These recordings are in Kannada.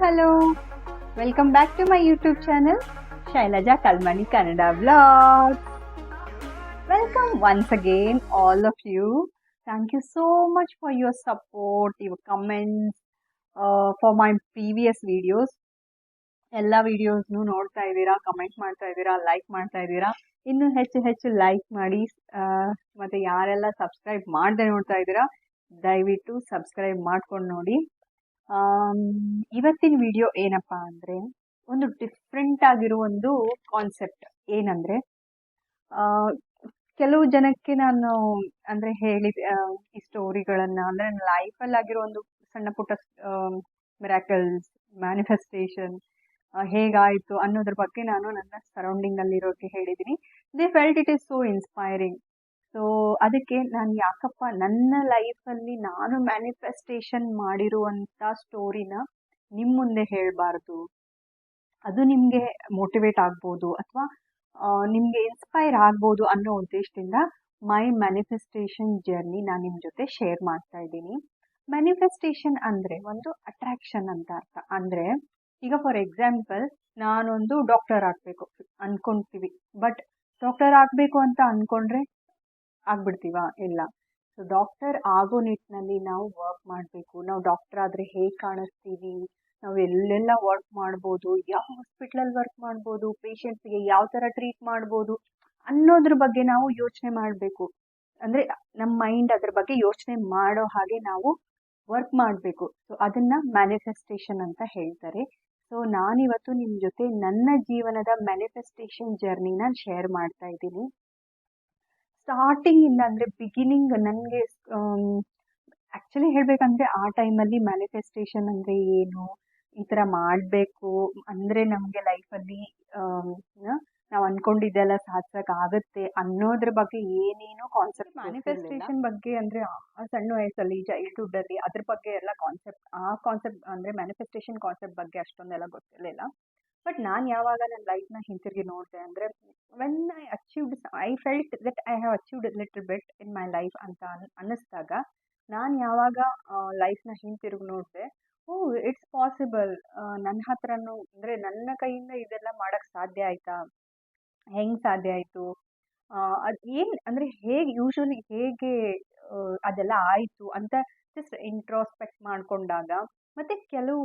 Hello. Welcome back to my YouTube channel Shailaja Kalmani Kannada blog welcome once again all of you thank you so much for your support your comments for my previous videos ಎಲ್ಲ ವಿಡಿಯೋಸ್ನು ನೋಡ್ತಾ ಇದ್ದೀರಾ ಕಮೆಂಟ್ ಮಾಡ್ತಾ ಇದ್ದೀರಾ ಲೈಕ್ ಮಾಡ್ತಾ ಇದ್ದೀರಾ, ಇನ್ನೂ ಹೆಚ್ಚು ಹೆಚ್ಚು ಲೈಕ್ ಮಾಡಿ ಮತ್ತು ಯಾರೆಲ್ಲ ಸಬ್ಸ್ಕ್ರೈಬ್ ಮಾಡದೆ ನೋಡ್ತಾ ಇದ್ದೀರಾ, ದಯವಿಟ್ಟು ಸಬ್ಸ್ಕ್ರೈಬ್ ಮಾಡ್ಕೊಂಡು ನೋಡಿ. ಇವತ್ತಿನ ವಿಡಿಯೋ ಏನಪ್ಪಾ ಅಂದ್ರೆ, ಒಂದು ಡಿಫ್ರೆಂಟ್ ಆಗಿರೋ ಒಂದು ಕಾನ್ಸೆಪ್ಟ್ ಏನಂದ್ರೆ ಕೆಲವು ಜನಕ್ಕೆ ನಾನು ಅಂದ್ರೆ ಹೇಳಿ ಈ ಸ್ಟೋರಿಗಳನ್ನು ಅಂದ್ರೆ ಲೈಫಲ್ಲಿ ಆಗಿರೋ ಒಂದು ಸಣ್ಣ ಪುಟ್ಟ ಮಿರಾಕಲ್ಸ್ ಮ್ಯಾನಿಫೆಸ್ಟೇಷನ್ ಹೇಗಾಯಿತು ಅನ್ನೋದ್ರ ಬಗ್ಗೆ ನಾನು ನನ್ನ ಸರೌಂಡಿಂಗಲ್ಲಿರೋಕ್ಕೆ ಹೇಳಿದ್ದೀನಿ they felt it is so inspiring so ಅದಕ್ಕೆ ನಾನು ಯಾಕಪ್ಪ ನನ್ನ ಲೈಫಲ್ಲಿ ನಾನು ಮ್ಯಾನಿಫೆಸ್ಟೇಷನ್ ಮಾಡಿರುವಂಥ ಸ್ಟೋರಿನ ನಿಮ್ಮ ಮುಂದೆ ಹೇಳಬಾರ್ದು. ಅದು ನಿಮಗೆ ಮೋಟಿವೇಟ್ ಆಗ್ಬೋದು ಅಥವಾ ನಿಮಗೆ ಇನ್ಸ್ಪೈರ್ ಆಗ್ಬೋದು ಅನ್ನೋ ಉದ್ದೇಶದಿಂದ ಮೈ ಮ್ಯಾನಿಫೆಸ್ಟೇಷನ್ ಜರ್ನಿ ನಾನು ನಿಮ್ಮ ಜೊತೆ ಶೇರ್ ಮಾಡ್ತಾ ಇದ್ದೀನಿ. ಮ್ಯಾನಿಫೆಸ್ಟೇಷನ್ ಅಂದರೆ ಒಂದು ಅಟ್ರಾಕ್ಷನ್ ಅಂತ ಅರ್ಥ. ಅಂದರೆ, ಈಗ ಫಾರ್ ಎಕ್ಸಾಂಪಲ್ ನಾನೊಂದು ಡಾಕ್ಟರ್ ಆಗಬೇಕು ಅಂದ್ಕೊಳ್ತೀವಿ ಬಟ್ ಡಾಕ್ಟರ್ ಆಗಬೇಕು ಅಂತ ಅನ್ಕೊಂಡ್ರೆ ಆಗ್ಬಿಡ್ತೀವಾ? ಇಲ್ಲ. ಸೊ ಡಾಕ್ಟರ್ ಆಗೋ ನಿಟ್ಟಿನಲ್ಲಿ ನಾವು ವರ್ಕ್ ಮಾಡಬೇಕು. ನಾವು ಡಾಕ್ಟರ್ ಆದರೆ ಹೇಗೆ ಕಾಣಿಸ್ತೀವಿ? ನಾವು ಎಲ್ಲೆಲ್ಲ ವರ್ಕ್ ಮಾಡ್ಬೋದು? ಯಾವ ಹಾಸ್ಪಿಟ್ಲಲ್ಲಿ ವರ್ಕ್ ಮಾಡ್ಬೋದು? ಪೇಷಂಟ್ಸ್ಗೆ ಯಾವ ಥರ ಟ್ರೀಟ್ ಮಾಡ್ಬೋದು? ಅನ್ನೋದ್ರ ಬಗ್ಗೆ ನಾವು ಯೋಚನೆ ಮಾಡಬೇಕು. ಅಂದರೆ ನಮ್ಮ ಮೈಂಡ್ ಅದ್ರ ಬಗ್ಗೆ ಯೋಚನೆ ಮಾಡೋ ಹಾಗೆ ನಾವು ವರ್ಕ್ ಮಾಡಬೇಕು. ಸೊ ಅದನ್ನು ಮ್ಯಾನಿಫೆಸ್ಟೇಷನ್ ಅಂತ ಹೇಳ್ತಾರೆ. ಸೊ ನಾನಿವತ್ತು ನಿಮ್ಮ ಜೊತೆ ನನ್ನ ಜೀವನದ ಮ್ಯಾನಿಫೆಸ್ಟೇಷನ್ ಜರ್ನಿನ ಶೇರ್ ಮಾಡ್ತಾ ಇದ್ದೀನಿ. ಸ್ಟಾರ್ಟಿಂಗ್ ಇಂದ ಅಂದ್ರೆ ಬಿಗಿನಿಂಗ್ ನನಗೆ ಆಕ್ಚುಲಿ ಹೇಳಬೇಕಂದ್ರೆ ಆ ಟೈಮಲ್ಲಿ ಮ್ಯಾನಿಫೆಸ್ಟೇಷನ್ ಅಂದ್ರೆ ಏನು, ಈ ತರ ಮಾಡಬೇಕು ಅಂದ್ರೆ ನಮಗೆ ಲೈಫಲ್ಲಿ ನಾವು ಅನ್ಕೊಂಡಿದ್ದೆಲ್ಲ ಸಾಧಿಸಕ್ ಆಗುತ್ತೆ ಅನ್ನೋದ್ರ ಬಗ್ಗೆ ಏನೇನೋ ಕಾನ್ಸೆಪ್ಟ್ ಮ್ಯಾನಿಫೆಸ್ಟೇಷನ್ ಬಗ್ಗೆ ಅಂದ್ರೆ ಆ ಸಣ್ಣ ವಯಸ್ಸಲ್ಲಿ ಚೈಲ್ಡ್ಹುಡ್ ಅಲ್ಲಿ ಅದ್ರ ಬಗ್ಗೆ ಎಲ್ಲ ಕಾನ್ಸೆಪ್ಟ್ ಆ ಕಾನ್ಸೆಪ್ಟ್ ಅಂದ್ರೆ ಮ್ಯಾನಿಫೆಸ್ಟೇಷನ್ ಕಾನ್ಸೆಪ್ಟ್ ಬಗ್ಗೆ ಅಷ್ಟೊಂದೆಲ್ಲ ಗೊತ್ತಿರಲಿಲ್ಲ. ಬಟ್ ನಾನು ಯಾವಾಗ ನನ್ನ ಲೈಫ್ನ ಹಿಂತಿರುಗಿ ನೋಡಿದೆ ಅಂದರೆ when I achieved I felt that I have achieved little bit in my life ಅಂತ ಅನ್, ಅನ್ನಿಸ್ದಾಗ, ನಾನು ಯಾವಾಗ ಲೈಫ್ನ ಹಿಂತಿರುಗಿ ನೋಡಿದೆ, ಓ ಇಟ್ಸ್ ಪಾಸಿಬಲ್ ನನ್ನ ಹತ್ರನೂ, ಅಂದರೆ ನನ್ನ ಕೈಯಿಂದ ಇದೆಲ್ಲ ಮಾಡೋಕ್ಕೆ ಸಾಧ್ಯ ಆಯಿತಾ? ಹೆಂಗೆ ಸಾಧ್ಯ ಆಯಿತು? ಅದು ಏನು, ಅಂದರೆ ಹೇಗೆ ಯೂಶ್ವಲಿ ಹೇಗೆ ಅದೆಲ್ಲ ಆಯಿತು ಅಂತ ಜಸ್ಟ್ ಇಂಟ್ರೋಸ್ಪೆಕ್ಟ್ ಮಾಡಿಕೊಂಡಾಗ ಮತ್ತು ಕೆಲವು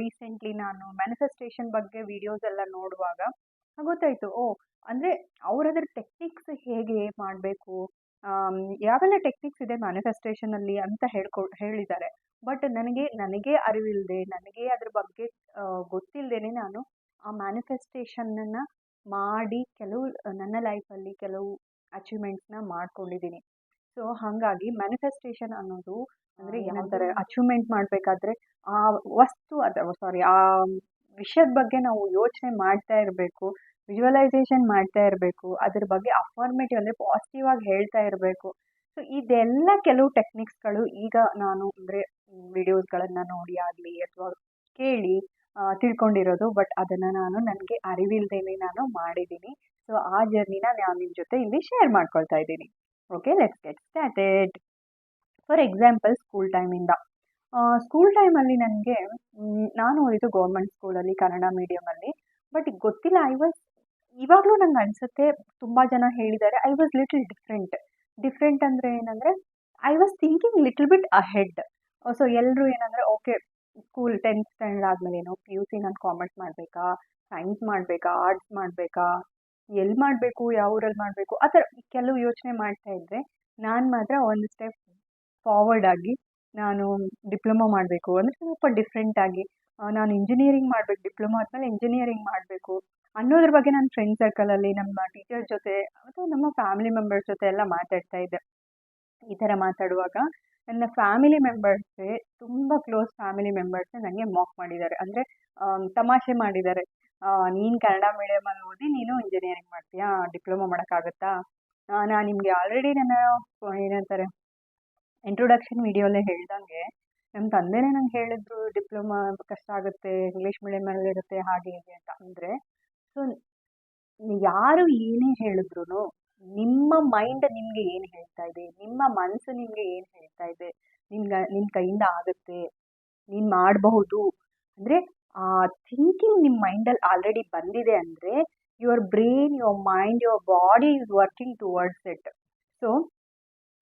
ರೀಸೆಂಟ್ಲಿ ನಾನು ಮ್ಯಾನಿಫೆಸ್ಟೇಷನ್ ಬಗ್ಗೆ ವಿಡಿಯೋಸ್ ಎಲ್ಲ ನೋಡುವಾಗ ಗೊತ್ತಾಯಿತು, ಓ, ಅಂದರೆ ಅವರದ್ರ ಟೆಕ್ನಿಕ್ಸ್ ಹೇಗೆ ಮಾಡಬೇಕು ಯಾವೆಲ್ಲ ಟೆಕ್ನಿಕ್ಸ್ ಇದೆ ಮ್ಯಾನಿಫೆಸ್ಟೇಷನಲ್ಲಿ ಅಂತ ಹೇಳ್ಕೊ, ಹೇಳಿದ್ದಾರೆ. ಬಟ್ ನನಗೆ ನನಗೆ ಅರಿವಿಲ್ಲದೆ ನನಗೆ ಅದ್ರ ಬಗ್ಗೆ ಗೊತ್ತಿಲ್ಲದೇನೆ ನಾನು ಆ ಮ್ಯಾನಿಫೆಸ್ಟೇಷನನ್ನು ಮಾಡಿ ಕೆಲವು, ನನ್ನ ಲೈಫಲ್ಲಿ ಕೆಲವು ಅಚೀವ್ಮೆಂಟ್ಸ್ನ ಮಾಡ್ಕೊಂಡಿದ್ದೀನಿ. ಸೊ ಹಾಗಾಗಿ ಮ್ಯಾನಿಫೆಸ್ಟೇಷನ್ ಅನ್ನೋದು ಅಂದರೆ ಏನಂತಾರೆ ಅಚೀವ್ಮೆಂಟ್ ಮಾಡಬೇಕಾದ್ರೆ ಆ ವಸ್ತು ಅಥವಾ ಸಾರಿ ಆ ವಿಷಯದ ಬಗ್ಗೆ ನಾವು ಯೋಚನೆ ಮಾಡ್ತಾ ಇರಬೇಕು ವಿಜುವಲೈಸೇಷನ್ ಮಾಡ್ತಾ ಇರಬೇಕು ಅದ್ರ ಬಗ್ಗೆ ಅಫಾರ್ಮೇಟಿವ್ ಅಂದರೆ ಪಾಸಿಟಿವ್ ಆಗಿ ಹೇಳ್ತಾ ಇರಬೇಕು. ಸೊ ಇದೆಲ್ಲ ಕೆಲವು ಟೆಕ್ನಿಕ್ಸ್ಗಳು ಈಗ ನಾನು ಅಂದರೆ ವಿಡಿಯೋಸ್ಗಳನ್ನು ನೋಡಿ ಆಗಲಿ ಅಥವಾ ಕೇಳಿ ತಿಳ್ಕೊಂಡಿರೋದು ಬಟ್ ಅದನ್ನು ನಾನು ನನಗೆ ಅರಿವಿಲ್ದೇನೆ ನಾನು ಮಾಡಿದ್ದೀನಿ. ಸೊ ಆ ಜರ್ನಿನ ನಾನು ನಿಮ್ಮ ಜೊತೆ ಇಲ್ಲಿ ಶೇರ್ ಮಾಡ್ಕೊಳ್ತಾ ಇದ್ದೀನಿ. Okay let's get started for example school ಟೈಮಿಂದ school ಟೈಮಲ್ಲಿ ನನಗೆ ನಾನು ಓದಿದ್ದು ಗೌರ್ಮೆಂಟ್ ಸ್ಕೂಲಲ್ಲಿ ಕನ್ನಡ ಮೀಡಿಯಮಲ್ಲಿ ಬಟ್ ಗೊತ್ತಿಲ್ಲ ಐ ವಾಸ್ ಇವಾಗಲೂ ನಂಗೆ ಅನಿಸುತ್ತೆ, ತುಂಬ ಜನ ಹೇಳಿದ್ದಾರೆ I was little different different ಅಂದರೆ ಏನಂದರೆ I was thinking little bit ahead so ಎಲ್ಲರೂ ಏನಂದರೆ ಓಕೆ ಸ್ಕೂಲ್ ಟೆಂತ್ ಸ್ಟ್ಯಾಂಡರ್ಡ್ ಆದಮೇಲೆ ಏನು ಪಿ ಯು ಸಿ ನಾನು ಕಾಮರ್ಸ್ ಮಾಡಬೇಕಾ ಸೈನ್ಸ್ ಮಾಡಬೇಕಾ ಆರ್ಟ್ಸ್ ಮಾಡಬೇಕಾ? ಎಲ್ಲಿ ಮಾಡಬೇಕು, ಯಾವ ಊರಲ್ಲಿ ಮಾಡಬೇಕು, ಆ ಥರ ಕೆಲವು ಯೋಚನೆ ಮಾಡ್ತಾ ಇದ್ದರೆ ನಾನು ಮಾತ್ರ ಒಂದು ಸ್ಟೆಪ್ ಫಾರ್ವರ್ಡ್ ಆಗಿ ನಾನು ಡಿಪ್ಲೊಮೊ ಮಾಡಬೇಕು. ಅಂದರೆ ಸ್ವಲ್ಪ ಡಿಫ್ರೆಂಟ್ ಆಗಿ ನಾನು ಇಂಜಿನಿಯರಿಂಗ್ ಮಾಡಬೇಕು ಡಿಪ್ಲೊಮೊ ಆದಮೇಲೆ ಇಂಜಿನಿಯರಿಂಗ್ ಮಾಡಬೇಕು ಅನ್ನೋದ್ರ ಬಗ್ಗೆ ನನ್ನ ಫ್ರೆಂಡ್ ಸರ್ಕಲಲ್ಲಿ ನಮ್ಮ ಟೀಚರ್ ಜೊತೆ ಅಥವಾ ನಮ್ಮ ಫ್ಯಾಮಿಲಿ ಮೆಂಬರ್ಸ್ ಜೊತೆ ಎಲ್ಲ ಮಾತಾಡ್ತಾ ಇದ್ದೆ. ಈ ಥರ ಮಾತಾಡುವಾಗ ನನ್ನ ಫ್ಯಾಮಿಲಿ ಮೆಂಬರ್ಸೇ ತುಂಬ ಕ್ಲೋಸ್ ಫ್ಯಾಮಿಲಿ ಮೆಂಬರ್ಸೇ ನನಗೆ ಮಾಕ್ ಮಾಡಿದ್ದಾರೆ. ಅಂದರೆ ತಮಾಷೆ ಮಾಡಿದ್ದಾರೆ. ನೀನು ಕನ್ನಡ ಮೀಡಿಯಮಲ್ಲಿ ಓದಿ ನೀನು ಇಂಜಿನಿಯರಿಂಗ್ ಮಾಡ್ತೀಯಾ? ಡಿಪ್ಲೊಮೊ ಮಾಡೋಕ್ಕಾಗತ್ತಾ? ನಾನು ನಿಮಗೆ ಆಲ್ರೆಡಿ ನನ್ನ ಏನಂತಾರೆ ಇಂಟ್ರೊಡಕ್ಷನ್ ವಿಡಿಯೋಲ್ಲೇ ಹೇಳ್ದಂಗೆ ನಮ್ಮ ತಂದೆನೇ ನಂಗೆ ಹೇಳಿದ್ರು ಡಿಪ್ಲೊಮಾ ಕಷ್ಟ ಆಗುತ್ತೆ ಇಂಗ್ಲೀಷ್ ಮೀಡಿಯಮಲ್ಲಿ ಇರುತ್ತೆ, ಹಾಗೆ ಹೀಗೆ ಅಂತ. ಅಂದರೆ, ಸೊ, ಯಾರು ಏನೇ ಹೇಳಿದ್ರು ನಿಮ್ಮ ಮೈಂಡ್ ನಿಮಗೆ ಏನು ಹೇಳ್ತಾ ಇದೆ? ನಿಮ್ಮ ಮನಸ್ಸು ನಿಮಗೆ ಏನು ಹೇಳ್ತಾ ಇದೆ? ನಿಮ್ಗೆ ನಿಮ್ಮ ಕೈಯಿಂದ ಆಗುತ್ತೆ? ನೀನು ಮಾಡಬಹುದು? ಅಂದರೆ ಥಿಂಕಿಂಗ್ ನಿಮ್ಮ ಮೈಂಡಲ್ಲಿ ಆಲ್ರೆಡಿ ಬಂದಿದೆ ಅಂದರೆ your brain your mind your body is working towards it so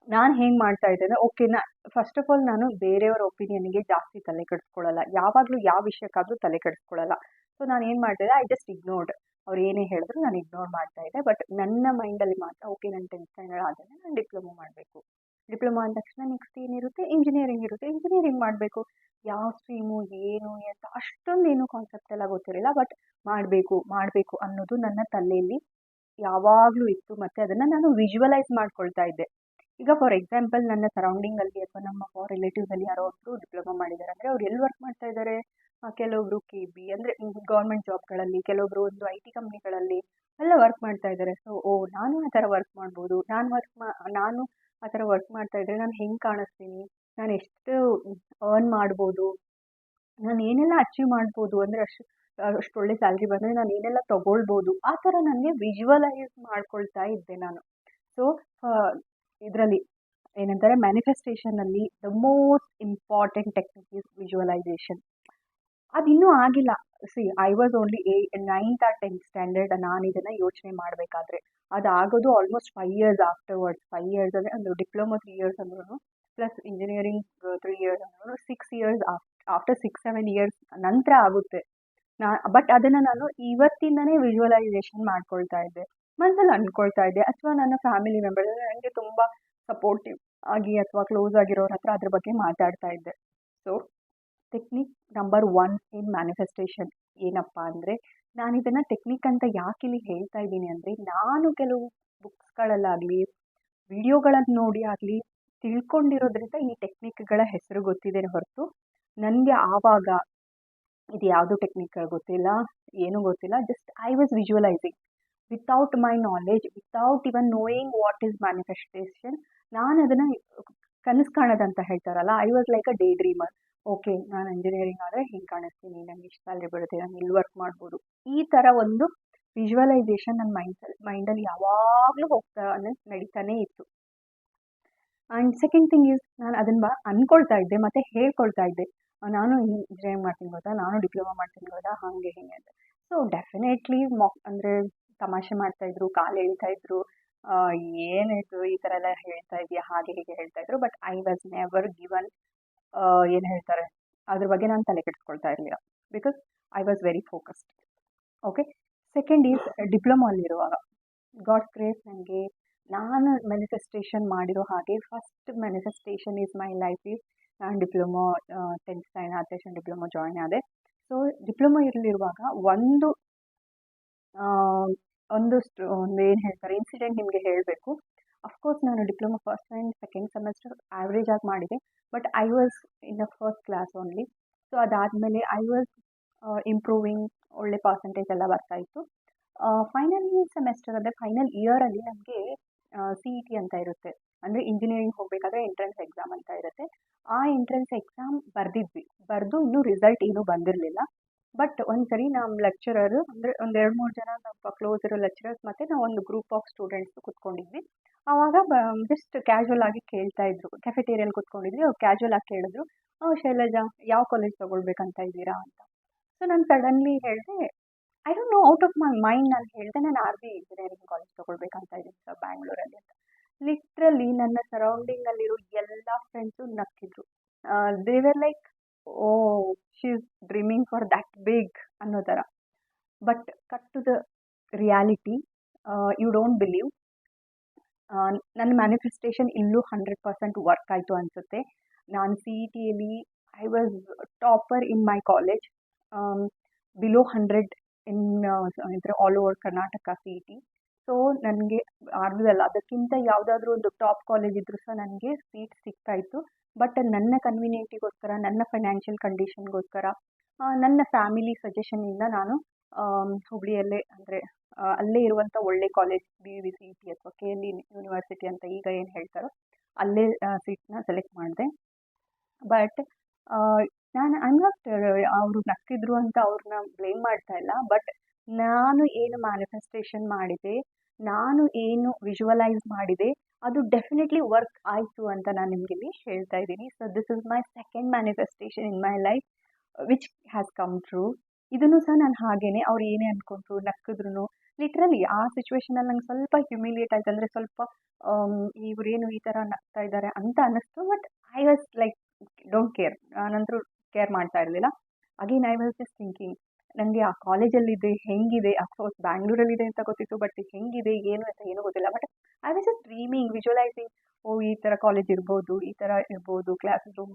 ನಾನು ಹೆಂಗೆ ಮಾಡ್ತಾ ಇದ್ದೇನೆ? ಓಕೆ ನಾ ಫಸ್ಟ್ ಆಫ್ ಆಲ್ ನಾನು ಬೇರೆಯವರ ಒಪಿನಿಯನ್ಗೆ ಜಾಸ್ತಿ ತಲೆ ಕೆಡಿಸ್ಕೊಳ್ಳಲ್ಲ. ಯಾವಾಗಲೂ ಯಾವ ವಿಷಯಕ್ಕಾದರೂ ತಲೆ ಕೆಡಿಸ್ಕೊಳ್ಳಲ್ಲ. ಸೊ ನಾನು ಏನು ಮಾಡ್ತಿದ್ದೆ ಐ ಜಸ್ಟ್ ಇಗ್ನೋರ್ಡ್ ಅವ್ರು ಏನೇ ಹೇಳಿದ್ರು ನಾನು ಇಗ್ನೋರ್ ಮಾಡ್ತಾ ಇದ್ದೆ. ಬಟ್ ನನ್ನ ಮೈಂಡಲ್ಲಿ ಮಾತ್ರ ಓಕೆ ನನ್ನ ಟೆಂತ್ ಸ್ಟ್ಯಾಂಡರ್ಡ್ ಆದಮೇಲೆ ನಾನು ಡಿಪ್ಲೊಮೊ ಮಾಡಬೇಕು. ಡಿಪ್ಲೊಮಾ ಅಂದ ತಕ್ಷಣ ನೆಕ್ಸ್ಟ್ ಏನಿರುತ್ತೆ? ಇಂಜಿನಿಯರಿಂಗ್ ಇರುತ್ತೆ. ಇಂಜಿನಿಯರಿಂಗ್ ಮಾಡಬೇಕು. ಯಾವ ಸ್ಟ್ರೀಮು ಏನು ಅಂತ ಅಷ್ಟೊಂದು ಏನು ಕಾನ್ಸೆಪ್ಟ್ ಎಲ್ಲ ಗೊತ್ತಿರಲಿಲ್ಲ. ಬಟ್ ಮಾಡಬೇಕು ಮಾಡಬೇಕು ಅನ್ನೋದು ನನ್ನ ತಲೆಯಲ್ಲಿ ಯಾವಾಗಲೂ ಇತ್ತು. ಮತ್ತು ಅದನ್ನು ನಾನು ವಿಜುವಲೈಸ್ ಮಾಡ್ಕೊಳ್ತಾ ಇದ್ದೆ. ಈಗ ಫಾರ್ ಎಕ್ಸಾಂಪಲ್ ನನ್ನ ಸರೌಂಡಿಂಗಲ್ಲಿ ಅಥವಾ ನಮ್ಮ ರಿಲೇಟಿವ್ಸಲ್ಲಿ ಯಾರೋ ಒಬ್ಬರು ಡಿಪ್ಲೊಮಾ ಮಾಡಿದ್ದಾರೆ. ಅಂದರೆ ಅವ್ರು ಎಲ್ಲಿ ವರ್ಕ್ ಮಾಡ್ತಾ ಇದ್ದಾರೆ? ಕೆಲವೊಬ್ಬರು ಕೆ ಬಿ ಅಂದರೆ ಗೌರ್ಮೆಂಟ್ ಜಾಬ್ಗಳಲ್ಲಿ ಕೆಲವೊಬ್ಬರು ಒಂದು ಐ ಟಿ ಕಂಪ್ನಿಗಳಲ್ಲಿ ಎಲ್ಲ ವರ್ಕ್ ಮಾಡ್ತಾ ಇದ್ದಾರೆ. ಸೊ ಓ, ನಾನು ಆ ಥರ ವರ್ಕ್ ಮಾಡ್ಬೋದು. ನಾನು ವರ್ಕ್ ಮಾ, ನಾನು ಆ ಥರ ವರ್ಕ್ ಮಾಡ್ತಾ ಇದ್ದರೆ ನಾನು ಹೆಂಗೆ ಕಾಣಿಸ್ತೀನಿ? ನಾನು ಎಷ್ಟು ಅರ್ನ್ ಮಾಡ್ಬೋದು? ನಾನು ಏನೆಲ್ಲ ಅಚೀವ್ ಮಾಡ್ಬೋದು? ಅಂದರೆ ಅಷ್ಟು ಅಷ್ಟು ಒಳ್ಳೆ ಸ್ಯಾಲ್ರಿ ಬಂದರೆ ನಾನು ಏನೆಲ್ಲ ತೊಗೊಳ್ಬೋದು? ಆ ಥರ ನನಗೆ ವಿಜುವಲೈಸ್ ಮಾಡ್ಕೊಳ್ತಾ ಇದ್ದೆ ನಾನು. ಸೊ ಇದರಲ್ಲಿ ಏನಂತಾರೆ ಮ್ಯಾನಿಫೆಸ್ಟೇಷನಲ್ಲಿ the most important technique is visualisation ಅದು ಇನ್ನೂ ಆಗಿಲ್ಲ. See I was only a ninth or tenth standard ನಾನು ಇದನ್ನು ಯೋಚನೆ ಮಾಡಬೇಕಾದ್ರೆ. ಅದು ಆಗೋದು almost five years afterwards five years ಅಂದರೆ ಒಂದು ಡಿಪ್ಲೊಮೊ ತ್ರೀ ಇಯರ್ಸ್ ಅಂದ್ರೂ ಪ್ಲಸ್ ಇಂಜಿನಿಯರಿಂಗ್ ತ್ರೀ ಇಯರ್ಸ್ ಅಂದ್ರೂ six years after six seven years ನಂತರ ಆಗುತ್ತೆ. ನಾ ಬಟ್ ಅದನ್ನು ನಾನು ಇವತ್ತಿಂದನೇ ವಿಜುವಲೈಸೇಷನ್ ಮಾಡ್ಕೊಳ್ತಾ ಇದ್ದೆ. ಮನಸ್ಸಲ್ಲಿ ಅಂದ್ಕೊಳ್ತಾ ಇದ್ದೆ. ಅಥವಾ ನನ್ನ ಫ್ಯಾಮಿಲಿ ಮೆಂಬರ್ ನನಗೆ ತುಂಬ ಸಪೋರ್ಟಿವ್ ಆಗಿ ಅಥವಾ ಕ್ಲೋಸ್ ಆಗಿರೋರ ಹತ್ರ ಅದ್ರ ಬಗ್ಗೆ ಮಾತಾಡ್ತಾ ಇದ್ದೆ. So technique number one in manifestation ಏನಪ್ಪ ಅಂದರೆ ನಾನು ಇದನ್ನು ಟೆಕ್ನಿಕ್ ಅಂತ ಯಾಕೆ ಇಲ್ಲಿ ಹೇಳ್ತಾ ಇದ್ದೀನಿ ಅಂದರೆ ನಾನು ಕೆಲವು ಬುಕ್ಸ್ಗಳಲ್ಲಾಗಲಿ ವಿಡಿಯೋಗಳನ್ನು ನೋಡಿ ಆಗಲಿ ತಿಳ್ಕೊಂಡಿರೋದ್ರಿಂದ ಈ ಟೆಕ್ನಿಕ್ಗಳ ಹೆಸರು ಗೊತ್ತಿದೆ ಹೊರತು ನನಗೆ ಆವಾಗ ಇದು ಯಾವುದು ಟೆಕ್ನಿಕ್ ಗೊತ್ತಿಲ್ಲ, ಏನೂ ಗೊತ್ತಿಲ್ಲ just I was visualising without my knowledge without even knowing what is manifestation ನಾನು ಅದನ್ನು ಕನಸು ಕಾಣೋದಂತ ಹೇಳ್ತಾರಲ್ಲ I was like a day dreamer okay, ನಾನು ಇಂಜಿನಿಯರಿಂಗ್ ಆದರೆ ಹಿಂಗೆ ಕಾಣಿಸ್ತೀನಿ ನನಗೆ ಇಷ್ಟು ಸ್ಯಾಲ್ರಿ ಬರುತ್ತೆ ನಾನು ಇಲ್ಲಿ ವರ್ಕ್ ಮಾಡ್ಬೋದು. ಈ ಥರ ಒಂದು ವಿಜುವಲೈಸೇಷನ್ ನನ್ನ ಮೈಂಡ್ ಮೈಂಡಲ್ಲಿ ಯಾವಾಗಲೂ ಹೋಗ್ತಾ ನಡೀತಾನೇ ಇತ್ತು. ಆ್ಯಂಡ್ ಸೆಕೆಂಡ್ ಥಿಂಗ್ ಈಸ್ ನಾನು ಅದನ್ನು ಅಂದ್ಕೊಳ್ತಾ ಇದ್ದೆ, ಮತ್ತು ಹೇಳ್ಕೊಳ್ತಾ ಇದ್ದೆ. ನಾನು ಇಂಜಿನಿಯರಿಂಗ್ ಮಾಡ್ತೀನಿ ಗೊತ್ತಾ, ನಾನು ಡಿಪ್ಲೊಮಾ ಮಾಡ್ತೀನಿ ಗೊತ್ತಾ, ಹಾಗೆ ಹೀಗೆ ಅಂತ. ಸೊ ಡೆಫಿನೆಟ್ಲಿ ಮಾಕ್ ಅಂದರೆ ತಮಾಷೆ ಮಾಡ್ತಾಯಿದ್ರು ಕಾಲು ಎಳಿತಾ ಇದ್ರು ಏನಿದು ಈ ಥರ ಎಲ್ಲ ಹೇಳ್ತಾ ಇದೆಯಾ, ಹಾಗೆ ಹೀಗೆ ಹೇಳ್ತಾ ಇದ್ರು but I was never given ಏನು ಹೇಳ್ತಾರೆ? ಅದ್ರ ಬಗ್ಗೆ ನಾನು ತಲೆ ಕೆಡಿಸ್ಕೊಳ್ತಾ ಇರಲಿಲ್ಲ. Because I was very focused okay second is diploma ಅಲ್ಲಿರುವಾಗ. God's grace ನನಗೆ ನಾನು ಮ್ಯಾನಿಫೆಸ್ಟೇಷನ್ ಮಾಡಿರೋ ಹಾಗೆ first manifestation is my life is ನಾನು ಡಿಪ್ಲೊಮೊ ಟೆಂತ್ ಸೈನ್ ಆದ ತಕ್ಷಣ ಡಿಪ್ಲೊಮೊ ಜಾಯ್ನ್ ಆದೆ. ಸೊ ಡಿಪ್ಲೊಮೊ ಇರಲಿರುವಾಗ ಒಂದು ಒಂದು ಒಂದು ಏನು ಹೇಳ್ತಾರೆ ಇನ್ಸಿಡೆಂಟ್ ನಿಮಗೆ ಹೇಳಬೇಕು. ಅಫ್ಕೋರ್ಸ್ ನಾನು diploma first and second semester average ಆಗಿ ಮಾಡಿದೆ but I was in the first class only so ಅದಾದಮೇಲೆ ಐ ವಾಸ್ ಇಂಪ್ರೂವಿಂಗ್ ಒಳ್ಳೆ ಪರ್ಸೆಂಟೇಜ್ ಎಲ್ಲ ಬರ್ತಾಯಿತ್ತು ಫೈನಲ್ ಸೆಮೆಸ್ಟರ್ ಅಂದರೆ ಫೈನಲ್ ಇಯರಲ್ಲಿ ನಮಗೆ ಸಿ ಇ ಟಿ ಅಂತ ಇರುತ್ತೆ. ಅಂದರೆ ಇಂಜಿನಿಯರಿಂಗ್ ಹೋಗಬೇಕಾದ್ರೆ ಎಂಟ್ರೆನ್ಸ್ ಎಕ್ಸಾಮ್ ಅಂತ ಇರುತ್ತೆ. ಆ ಎಂಟ್ರೆನ್ಸ್ ಎಕ್ಸಾಮ್ ಬರೆದಿದ್ವಿ. ಬರೆದು ಇನ್ನೂ ರಿಸಲ್ಟ್ ಏನೂ ಬಂದಿರಲಿಲ್ಲ. ಬಟ್ ಒಂದು ಸರಿ ನಮ್ಮ ಲೆಕ್ಚರರು ಅಂದರೆ ಒಂದು ಎರಡು ಮೂರು ಜನ ಸ್ವಲ್ಪ ಕ್ಲೋಸ್ ಇರೋ ಲೆಕ್ಚರರ್ಸ್ ಮತ್ತು ನಾವು ಒಂದು ಗ್ರೂಪ್ ಆಫ್ ಸ್ಟೂಡೆಂಟ್ಸ್ ಕೂತ್ಕೊಂಡಿದ್ವಿ. ಆವಾಗ ಬ ಜಸ್ಟ್ ಕ್ಯಾಶುವಲ್ ಆಗಿ ಕೇಳ್ತಾ ಇದ್ರು. ಕೆಫೆಟೇರಿಯಲ್ಲಿ ಕುತ್ಕೊಂಡಿದ್ವಿ. ಅವ್ರು ಕ್ಯಾಶುವಲ್ ಆಗಿ ಕೇಳಿದ್ರು ಶೈಲಜಾ, ಯಾವ ಕಾಲೇಜ್ ತೊಗೊಳ್ಬೇಕಂತ ಇದ್ದೀರಾ? ಅಂತ. ಸೊ ನಾನು ಸಡನ್ಲಿ ಹೇಳಿದೆ I don't know out of my mind ನಾನು ಹೇಳಿದೆ, ನಾನು ಆರ್ ಬಿ ಇಂಜಿನಿಯರಿಂಗ್ ಕಾಲೇಜ್ ತೊಗೊಳ್ಬೇಕಂತ ಇದ್ದೀನಿ ಸರ್ ಬ್ಯಾಂಗ್ಳೂರಲ್ಲಿ ಅಂತ. ಲಿಟ್ರಲಿ ನನ್ನ ಸರೌಂಡಿಂಗಲ್ಲಿರೋ ಎಲ್ಲ friends ನಕ್ಕಿದ್ರು. They were like oh she is dreaming for that big ಅನ್ನೋ ಥರ. But cut to the reality you don't believe ನನ್ನ ಮ್ಯಾನಿಫೆಸ್ಟೇಷನ್ ಇಲ್ಲೂ ಹಂಡ್ರೆಡ್ ಪರ್ಸೆಂಟ್ ವರ್ಕ್ ಆಯಿತು ಅನಿಸುತ್ತೆ. ನಾನು C E ಟಿಯಲ್ಲಿ I was topper in my college below hundred in ಅಂದರೆ all over Karnataka C E T so ನನಗೆ ಆಗಲಿಲ್ಲ ಅದಕ್ಕಿಂತ ಯಾವುದಾದ್ರೂ ಒಂದು ಟಾಪ್ ಕಾಲೇಜ್ ಇದ್ದರೂ ಸಹ ನನಗೆ ಸೀಟ್ ಸಿಗ್ತಾಯಿತ್ತು ಬಟ್ ನನ್ನ ಕನ್ವಿನಿಯೆಂಟಿಗೋಸ್ಕರ ನನ್ನ ಫೈನಾನ್ಷಿಯಲ್ ಕಂಡೀಷನ್ಗೋಸ್ಕರ ನನ್ನ ಫ್ಯಾಮಿಲಿ ಸಜೆಷನಿಂದ ನಾನು ಹುಬ್ಳಿಯಲ್ಲೇ ಅಂದರೆ ಅಲ್ಲೇ ಇರುವಂಥ ಒಳ್ಳೆ college B V C E T ಅಥವಾ ಕೆ ಎಲ್ ಇ ಯೂನಿವರ್ಸಿಟಿ ಅಂತ ಈಗ ಏನು ಹೇಳ್ತಾರೋ, ಅಲ್ಲೇ ಸೀಟ್ನ ಸೆಲೆಕ್ಟ್ ಮಾಡಿದೆ. ಬಟ್ ನಾನು ಐ ನಾಟ್ ಅವರು ನಕ್ಕಿದ್ರು ಅಂತ ಅವ್ರನ್ನ ಬ್ಲೇಮ್ ಮಾಡ್ತಾ ಇಲ್ಲ. ಬಟ್ ನಾನು ಏನು ಮ್ಯಾನಿಫೆಸ್ಟೇಷನ್ ಮಾಡಿದೆ, ನಾನು ಏನು ವಿಜುವಲೈಸ್ ಮಾಡಿದೆ ಅದು ಡೆಫಿನೆಟ್ಲಿ ವರ್ಕ್ ಆಯಿತು ಅಂತ ನಾನು ನಿಮಗೆ ಇಲ್ಲಿ ಹೇಳ್ತಾ ಇದ್ದೀನಿ. So this is my second manifestation in my life which has come true ಇದನ್ನು ಸಹ ನಾನು ಹಾಗೇನೆ, ಅವ್ರು ಏನೇ ಅಂದ್ಕೊಂಡ್ರು ನಕ್ಕಿದ್ರು ಲಿಟ್ರಲಿ ಆ ಸಿಚುವೇಶನಲ್ಲಿ ನಂಗೆ ಸ್ವಲ್ಪ ಹ್ಯುಮಿಲಿಯೇಟ್ ಆಯ್ತು. ಅಂದರೆ ಸ್ವಲ್ಪ ಇವರೇನು ಈ ಥರ ನಗ್ತಾ ಇದ್ದಾರೆ ಅಂತ ಅನ್ನಿಸ್ತು. But I was like don't care ನಾನಂತರೂ care ಮಾಡ್ತಾ ಇರಲಿಲ್ಲ. Again I was just thinking ನನಗೆ ಆ ಕಾಲೇಜಲ್ಲಿದೆ ಹೆಂಗಿದೆ? ಅಫ್ಕೋರ್ಸ್ ಬ್ಯಾಂಗ್ಳೂರಲ್ಲಿದೆ ಅಂತ ಗೊತ್ತಿತ್ತು ಬಟ್ ಹೆಂಗಿದೆ? ಏನು ಅಂತ ಏನೂ ಗೊತ್ತಿಲ್ಲ. But I was just dreaming visualising oh ಈ ಥರ ಕಾಲೇಜ್ ಇರ್ಬೋದು, ಈ ಥರ ಇರ್ಬೋದು ಕ್ಲಾಸ್ ರೂಮ್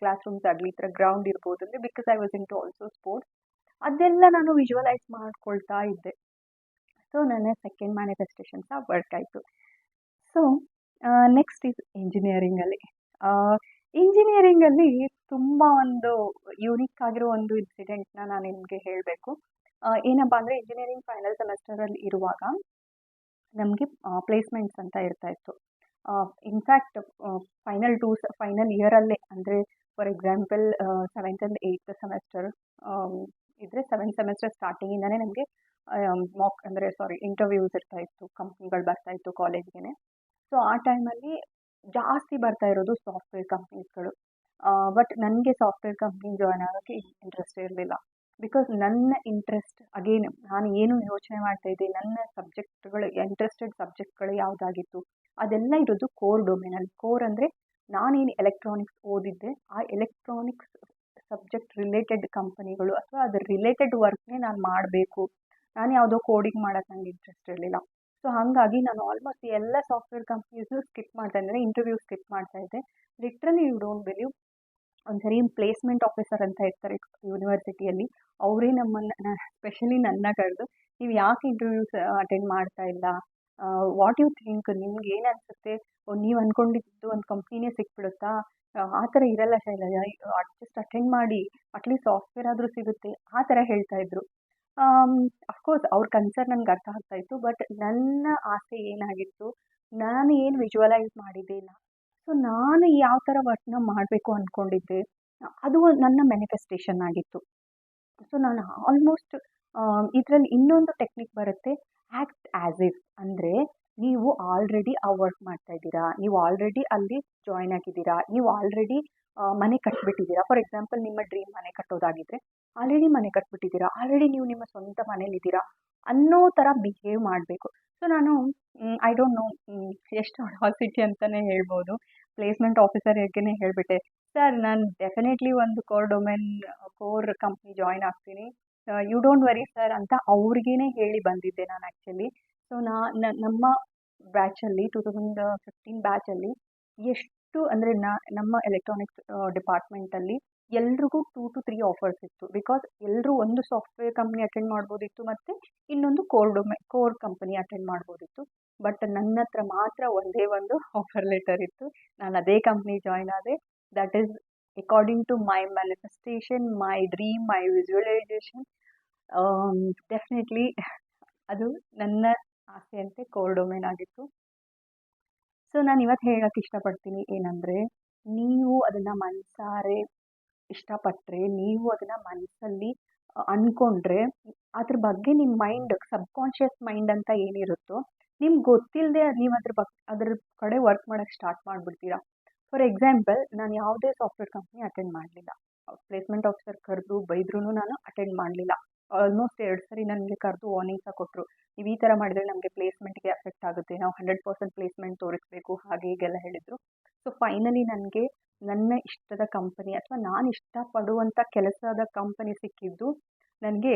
ಕ್ಲಾಸ್ ರೂಮ್ಸ್ ಆಗಲಿ, ಈ ಥರ ಗ್ರೌಂಡ್ ಇರ್ಬೋದು, ಅಂದರೆ because I was into also sports ಅದೆಲ್ಲ ನಾನು ವಿಜುವಲೈಸ್ ಮಾಡ್ಕೊಳ್ತಾ ಇದ್ದೆ. ಸೊ ನನ್ನ ಸೆಕೆಂಡ್ ಮ್ಯಾನಿಫೆಸ್ಟೇಷನ್ ಸಹ ವರ್ಕ್ ಆಯಿತು. ಸೊ ನೆಕ್ಸ್ಟ್ ಇಸ್ ಇಂಜಿನಿಯರಿಂಗಲ್ಲಿ ಇಂಜಿನಿಯರಿಂಗಲ್ಲಿ ತುಂಬ ಒಂದು ಯೂನಿಕ್ ಆಗಿರೋ ಒಂದು ಇನ್ಸಿಡೆಂಟ್ನ ನಾನು ನಿಮಗೆ ಹೇಳಬೇಕು. ಏನಪ್ಪ ಅಂದರೆ ಇಂಜಿನಿಯರಿಂಗ್ ಫೈನಲ್ ಸೆಮೆಸ್ಟರಲ್ಲಿ ಇರುವಾಗ ನಮಗೆ ಪ್ಲೇಸ್ಮೆಂಟ್ಸ್ ಅಂತ ಇರ್ತಾ ಇತ್ತು. In fact final two final ಇಯರಲ್ಲೇ ಅಂದರೆ for example seventh and eighth semester ಇದ್ದರೆ ಸೆವೆಂತ್ ಸೆಮೆಸ್ಟರ್ ಸ್ಟಾರ್ಟಿಂಗಿಂದನೇ ನಮಗೆ ಮಾಕ್ ಅಂದರೆ ಸಾರಿ ಇಂಟರ್ವ್ಯೂಸ್ ಇರ್ತಾ ಇತ್ತು ಕಂಪ್ನಿಗಳು ಬರ್ತಾ ಇತ್ತು ಕಾಲೇಜ್ಗೆ ಸೊ ಆ ಟೈಮಲ್ಲಿ ಜಾಸ್ತಿ ಬರ್ತಾ ಇರೋದು ಸಾಫ್ಟ್ವೇರ್ ಕಂಪ್ನೀಸ್ಗಳು ಬಟ್ ನನಗೆ ಸಾಫ್ಟ್ವೇರ್ ಕಂಪ್ನಿ ಜಾಯ್ನ್ ಆಗೋಕ್ಕೆ ಇಂಟ್ರೆಸ್ಟ್ ಇರಲಿಲ್ಲ. ಬಿಕಾಸ್ ನನ್ನ ಇಂಟ್ರೆಸ್ಟ್ ಅಗೇನ್ ನಾನು ಏನು ಯೋಚನೆ ಮಾಡ್ತಾ ಇದ್ದೆ, ನನ್ನ ಸಬ್ಜೆಕ್ಟ್ಗಳು ಇಂಟ್ರೆಸ್ಟೆಡ್ ಸಬ್ಜೆಕ್ಟ್ಗಳು ಯಾವುದಾಗಿತ್ತು, ಅದೆಲ್ಲ ಇರೋದು ಕೋರ್ ಡೊಮೇನಲ್ಲಿ ಕೋರ್ ಅಂದರೆ ನಾನೇನು ಎಲೆಕ್ಟ್ರಾನಿಕ್ಸ್ ಓದಿದ್ದೆ, ಆ ಎಲೆಕ್ಟ್ರಾನಿಕ್ಸ್ ಸಬ್ಜೆಕ್ಟ್ ರಿಲೇಟೆಡ್ ಕಂಪನಿಗಳು ಅಥವಾ ಅದ್ರ ರಿಲೇಟೆಡ್ ವರ್ಕ್ನೇ ನಾನು ಮಾಡಬೇಕು. ನಾನು ಯಾವುದೋ ಕೋಡಿಂಗ್ ಮಾಡೋಕ್ಕೆ ನನಗೆ ಇಂಟ್ರೆಸ್ಟ್ ಇರಲಿಲ್ಲ. ಸೊ ಹಾಗಾಗಿ ನಾನು ಆಲ್ಮೋಸ್ಟ್ ಎಲ್ಲ ಸಾಫ್ಟ್ವೇರ್ ಕಂಪ್ನೀಸ್ನು ಸ್ಕಿಪ್ ಮಾಡ್ತಾ ಇದ್ದೆ. ಇಂಟರ್ವ್ಯೂ ಸ್ಕಿಪ್ ಮಾಡ್ತಾ ಇದ್ದೆ. ಲಿಟ್ರಲಿ ಯು ಡೋಂಟ್ ಬಿಲೀವ್ ಒಂದ್ಸರಿ ಪ್ಲೇಸ್ಮೆಂಟ್ ಆಫೀಸರ್ ಅಂತ ಇರ್ತಾರೆ ಯೂನಿವರ್ಸಿಟಿಯಲ್ಲಿ ಅವರೇ ನಮ್ಮನ್ನು ಸ್ಪೆಷಲಿ ನನ್ನ ಕರೆದು, ನೀವು ಯಾಕೆ ಇಂಟರ್ವ್ಯೂಸ್ ಅಟೆಂಡ್ ಮಾಡ್ತಾ ಇಲ್ಲ? ವಾಟ್ ಯು ಥಿಂಕ್ ನಿಮ್ಗೆ ಏನು ಅನಿಸುತ್ತೆ? ನೀವು ಅಂದ್ಕೊಂಡಿದ್ದು ಒಂದು ಕಂಪ್ನಿನೇ ಸಿಕ್ಬಿಡುತ್ತಾ? ಆ ಥರ ಇರಲ್ಲ ಶೈಲಜ ಜಸ್ಟ್ ಅಟೆಂಡ್ ಮಾಡಿ ಅಟ್ಲೀಸ್ಟ್ ಸಾಫ್ಟ್ವೇರ್ ಆದರೂ ಸಿಗುತ್ತೆ. ಆ ಥರ ಹೇಳ್ತಾ ಇದ್ರು. ಅಫ್ಕೋರ್ಸ್ ಅವ್ರ ಕನ್ಸರ್ನ್ ನನಗೆ ಅರ್ಥ ಆಗ್ತಾ ಇತ್ತು ಬಟ್ ನನ್ನ ಆಸೆ ಏನಾಗಿತ್ತು? ನಾನು ಏನು ವಿಜುವಲೈಸ್ ಮಾಡಿದ್ದೆ ಸೊ ನಾನು ಯಾವ ಥರ ವರ್ಕ್ನ ಮಾಡಬೇಕು ಅಂದ್ಕೊಂಡಿದ್ದೆ ಅದು ನನ್ನ ಮ್ಯಾನಿಫೆಸ್ಟೇಷನ್ ಆಗಿತ್ತು. ಸೊ ನಾನು ಆಲ್ಮೋಸ್ಟ್ ಇದರಲ್ಲಿ ಇನ್ನೊಂದು ಟೆಕ್ನಿಕ್ ಬರುತ್ತೆ ಆ್ಯಕ್ಟ್ ಆ್ಯಸ್ ಇಫ್ ಅಂದರೆ ನೀವು ಆಲ್ರೆಡಿ ಆ ವರ್ಕ್ ಮಾಡ್ತಾ ಇದ್ದೀರಾ, ನೀವು ಆಲ್ರೆಡಿ ಅಲ್ಲಿ ಜಾಯ್ನ್ ಆಗಿದ್ದೀರಾ, ನೀವು ಆಲ್ರೆಡಿ ಮನೆ ಕಟ್ಬಿಟ್ಟಿದ್ದೀರಾ. ಫಾರ್ ಎಕ್ಸಾಂಪಲ್ ನಿಮ್ಮ ಡ್ರೀಮ್ ಮನೆ ಕಟ್ಟೋದಾಗಿದ್ದರೆ ಆಲ್ರೆಡಿ ಮನೆ ಕಟ್ಬಿಟ್ಟಿದ್ದೀರಾ ಆಲ್ರೆಡಿ ನೀವು ನಿಮ್ಮ ಸ್ವಂತ ಮನೇಲಿದ್ದೀರಾ. ಅನ್ನೋ ಥರ ಬಿಹೇವ್ ಮಾಡಬೇಕು. ಸೊ ನಾನು ಐ ಡೋಂಟ್ ನೋ ಎಷ್ಟು ಅಡಾಸಿಟಿ ಅಂತಲೇ ಹೇಳ್ಬೋದು. ಪ್ಲೇಸ್ಮೆಂಟ್ ಆಫೀಸರ್ಗೇ ಹೇಳಿಬಿಟ್ಟೆ ಸರ್ ನಾನು ಡೆಫಿನೆಟ್ಲಿ ಒಂದು core domain core company join ಆಗ್ತೀನಿ. ಯು ಡೋಂಟ್ ವರಿ ಸರ್ ಅಂತ ಅವ್ರಿಗೇ ಹೇಳಿ ಬಂದಿದ್ದೆ ನಾನು ಆ್ಯಕ್ಚುಲಿ ಸೊ ನಾ ನಮ್ಮ ಬ್ಯಾಚಲ್ಲಿ ಟೂ ತೌಸಂಡ್ ಫಿಫ್ಟೀನ್ ಬ್ಯಾಚಲ್ಲಿ ಎಷ್ಟು, ಅಂದರೆ ನಮ್ಮ ಎಲೆಕ್ಟ್ರಾನಿಕ್ಸ್ ಡಿಪಾರ್ಟ್ಮೆಂಟಲ್ಲಿ ಎಲ್ರಿಗೂ ಟೂ ಟು ತ್ರೀ ಆಫರ್ಸ್ ಇತ್ತು. ಬಿಕಾಸ್ ಎಲ್ಲರೂ ಒಂದು ಸಾಫ್ಟ್ವೇರ್ ಕಂಪ್ನಿ ಅಟೆಂಡ್ ಮಾಡ್ಬೋದಿತ್ತು ಮತ್ತು ಇನ್ನೊಂದು ಕೋರ್ ಡೊಮೆ ಕೋರ್ ಕಂಪನಿ ಅಟೆಂಡ್ ಮಾಡ್ಬೋದಿತ್ತು. ಬಟ್ ನನ್ನ ಹತ್ರ ಮಾತ್ರ ಒಂದೇ ಒಂದು ಆಫರ್ ಲೆಟರ್ ಇತ್ತು. ನಾನು ಅದೇ ಕಂಪ್ನಿ ಜಾಯ್ನ್ ಆದೆ. That is according to my manifestation my dream my visualisation definitely ಅದು ನನ್ನ ಆಸೆಯಂತೆ ಕೋರ್ ಡೊಮೇನ್ ಆಗಿತ್ತು. ಸೊ ನಾನು ಇವತ್ತು ಹೇಳೋಕ್ಕೆ ಇಷ್ಟಪಡ್ತೀನಿ ಏನಂದರೆ, ನೀವು ಅದನ್ನು ಮನಸಾರೆ ಇಷ್ಟಪಟ್ಟರೆ ನೀವು ಅದನ್ನು ಮನಸ್ಸಲ್ಲಿ ಅಂದ್ಕೊಂಡ್ರೆ ಅದ್ರ ಬಗ್ಗೆ ನಿಮ್ಮ ಮೈಂಡ್ ಸಬ್ಕಾನ್ಷಿಯಸ್ ಮೈಂಡ್ ಅಂತ ಏನಿರುತ್ತೋ ನಿಮ್ಗೆ ಗೊತ್ತಿಲ್ಲದೆ ನೀವು ಅದ್ರ ಬಗ್ಗೆ ಅದ್ರ ಕಡೆ ವರ್ಕ್ ಮಾಡೋಕ್ಕೆ ಸ್ಟಾರ್ಟ್ ಮಾಡಿಬಿಡ್ತೀರಾ. ಫಾರ್ ಎಕ್ಸಾಂಪಲ್ ನಾನು ಯಾವುದೇ ಸಾಫ್ಟ್ವೇರ್ ಕಂಪ್ನಿ ಅಟೆಂಡ್ ಮಾಡಲಿಲ್ಲ. ಪ್ಲೇಸ್ಮೆಂಟ್ ಆಫೀಸರ್ ಕರೆದು ಬೈದ್ರೂ ನಾನು ಅಟೆಂಡ್ ಮಾಡಲಿಲ್ಲ. ಆಲ್ಮೋಸ್ಟ್ ಎರಡು ಸರಿ ನನಗೆ ಕರೆದು ವಾರ್ನಿಂಗ್ ಸಹ ಕೊಟ್ಟರು ನೀವು ಈ ಥರ ಮಾಡಿದರೆ ನಮಗೆ ಪ್ಲೇಸ್ಮೆಂಟ್ಗೆ ಎಫೆಕ್ಟ್ ಆಗುತ್ತೆ. ನಾವು ಹಂಡ್ರೆಡ್ ಪರ್ಸೆಂಟ್ ಪ್ಲೇಸ್ಮೆಂಟ್ ತೋರಿಸ್ಬೇಕು, ಹಾಗೆ ಹೀಗೆಲ್ಲ ಹೇಳಿದರು. ಸೊ ಫೈನಲಿ ನನಗೆ ನನ್ನ ಇಷ್ಟದ ಕಂಪನಿ ಅಥವಾ ನಾನು ಇಷ್ಟಪಡುವಂಥ ಕೆಲಸದ ಕಂಪನಿ ಸಿಕ್ಕಿದ್ದು ನನಗೆ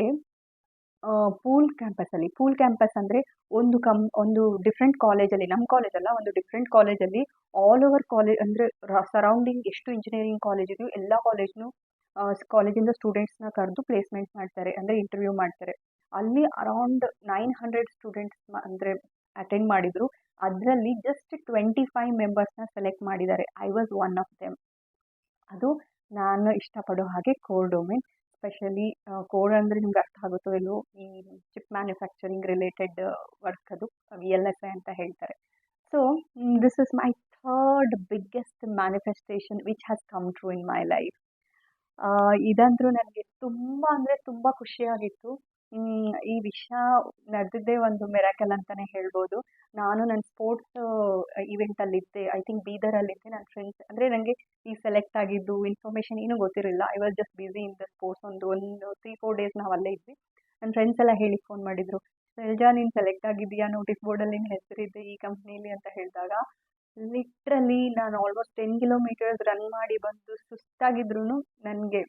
ಪೂಲ್ ಕ್ಯಾಂಪಸಲ್ಲಿ ಪೂಲ್ ಕ್ಯಾಂಪಸ್ ಅಂದರೆ ಒಂದು ಕಂ ಒಂದು ಡಿಫ್ರೆಂಟ್ ಕಾಲೇಜಲ್ಲಿ ನಮ್ಮ ಕಾಲೇಜಲ್ಲ ಒಂದು ಡಿಫ್ರೆಂಟ್ ಕಾಲೇಜಲ್ಲಿ ಆಲ್ ಓವರ್ ಕಾಲೇಜ್ ಅಂದರೆ ಸರೌಂಡಿಂಗ್ ಎಷ್ಟು ಇಂಜಿನಿಯರಿಂಗ್ ಕಾಲೇಜ್ ಇದೆಯೋ ಎಲ್ಲ ಕಾಲೇಜ್ನು ಕಾಲೇಜಿಂದ ಸ್ಟೂಡೆಂಟ್ಸ್ನ ಕರೆದು ಪ್ಲೇಸ್ಮೆಂಟ್ ಮಾಡ್ತಾರೆ, ಅಂದರೆ ಇಂಟರ್ವ್ಯೂ ಮಾಡ್ತಾರೆ. ಅಲ್ಲಿ ಅರೌಂಡ್ ನೈನ್ ಹಂಡ್ರೆಡ್ ಸ್ಟೂಡೆಂಟ್ಸ್ ಅಂದರೆ ಅಟೆಂಡ್ ಮಾಡಿದರು. ಅದರಲ್ಲಿ ಜಸ್ಟ್ ಟ್ವೆಂಟಿ ಫೈವ್ ಮೆಂಬರ್ಸ್ನ ಸೆಲೆಕ್ಟ್ ಮಾಡಿದ್ದಾರೆ. I was one of them ಅದು ನಾನು ಇಷ್ಟಪಡೋ ಹಾಗೆ ಕೋರ್ ಡೊಮೇನ್ ಸ್ಪೆಷಲಿ ಕೋರ್ ಅಂದರೆ ನಿಮ್ಗೆ ಅರ್ಥ ಆಗುತ್ತೋ ಇಲ್ಲೋ ಈ ಚಿಪ್ ಮ್ಯಾನುಫ್ಯಾಕ್ಚರಿಂಗ್ ರಿಲೇಟೆಡ್ ವರ್ಕ್ ಅದು ವಿ ಎಲ್ ಎಫ್ ಐ ಅಂತ ಹೇಳ್ತಾರೆ. So this is my third biggest manifestation which has come true in my life ಇದಂದ್ರೂ ನನಗೆ ತುಂಬ ಅಂದರೆ ತುಂಬ ಖುಷಿಯಾಗಿತ್ತು. ಈ ವಿಷಯ ನಡೆದಿದ್ದೇ ಒಂದು ಮೆರಾಕಲ್ ಅಂತಲೇ ಹೇಳ್ಬೋದು. ನಾನು ನನ್ನ ಸ್ಪೋರ್ಟ್ಸ್ ಇವೆಂಟಲ್ಲಿದ್ದೆ ಐ ಥಿಂಕ್ ಬೀದರಲ್ಲಿದ್ದೆ ನನ್ನ ಫ್ರೆಂಡ್ಸ್ ಅಂದರೆ ನನಗೆ ಈ ಸೆಲೆಕ್ಟ್ ಆಗಿದ್ದು ಇನ್ಫಾರ್ಮೇಷನ್ ಏನೂ ಗೊತ್ತಿರಲಿಲ್ಲ. I was just busy in the sports ಒಂದು ಒಂದು ತ್ರೀ ಫೋರ್ ಡೇಸ್ ನಾವು ಅಲ್ಲೇ ಇದ್ವಿ. ನನ್ನ ಫ್ರೆಂಡ್ಸ್ ಎಲ್ಲ ಹೇಳಿ ಫೋನ್ ಮಾಡಿದರು. ಶೈಲಜಾ ನೀನು ಸೆಲೆಕ್ಟ್ ಆಗಿದ್ದೀಯಾ? ನೋಟಿಸ್ ಬೋರ್ಡಲ್ಲಿ ನಿನ್ನ ಹೆಸರಿದೆ ಈ ಕಂಪ್ನೀಲಿ ಅಂತ ಹೇಳಿದಾಗ ಲಿಟ್ರಲಿ ನಾನು ಆಲ್ಮೋಸ್ಟ್ ಟೆನ್ ಕಿಲೋಮೀಟರ್ಸ್ ರನ್ ಮಾಡಿ ಬಂದು ಸುಸ್ತಾಗಿದ್ರೂ ನನಗೆ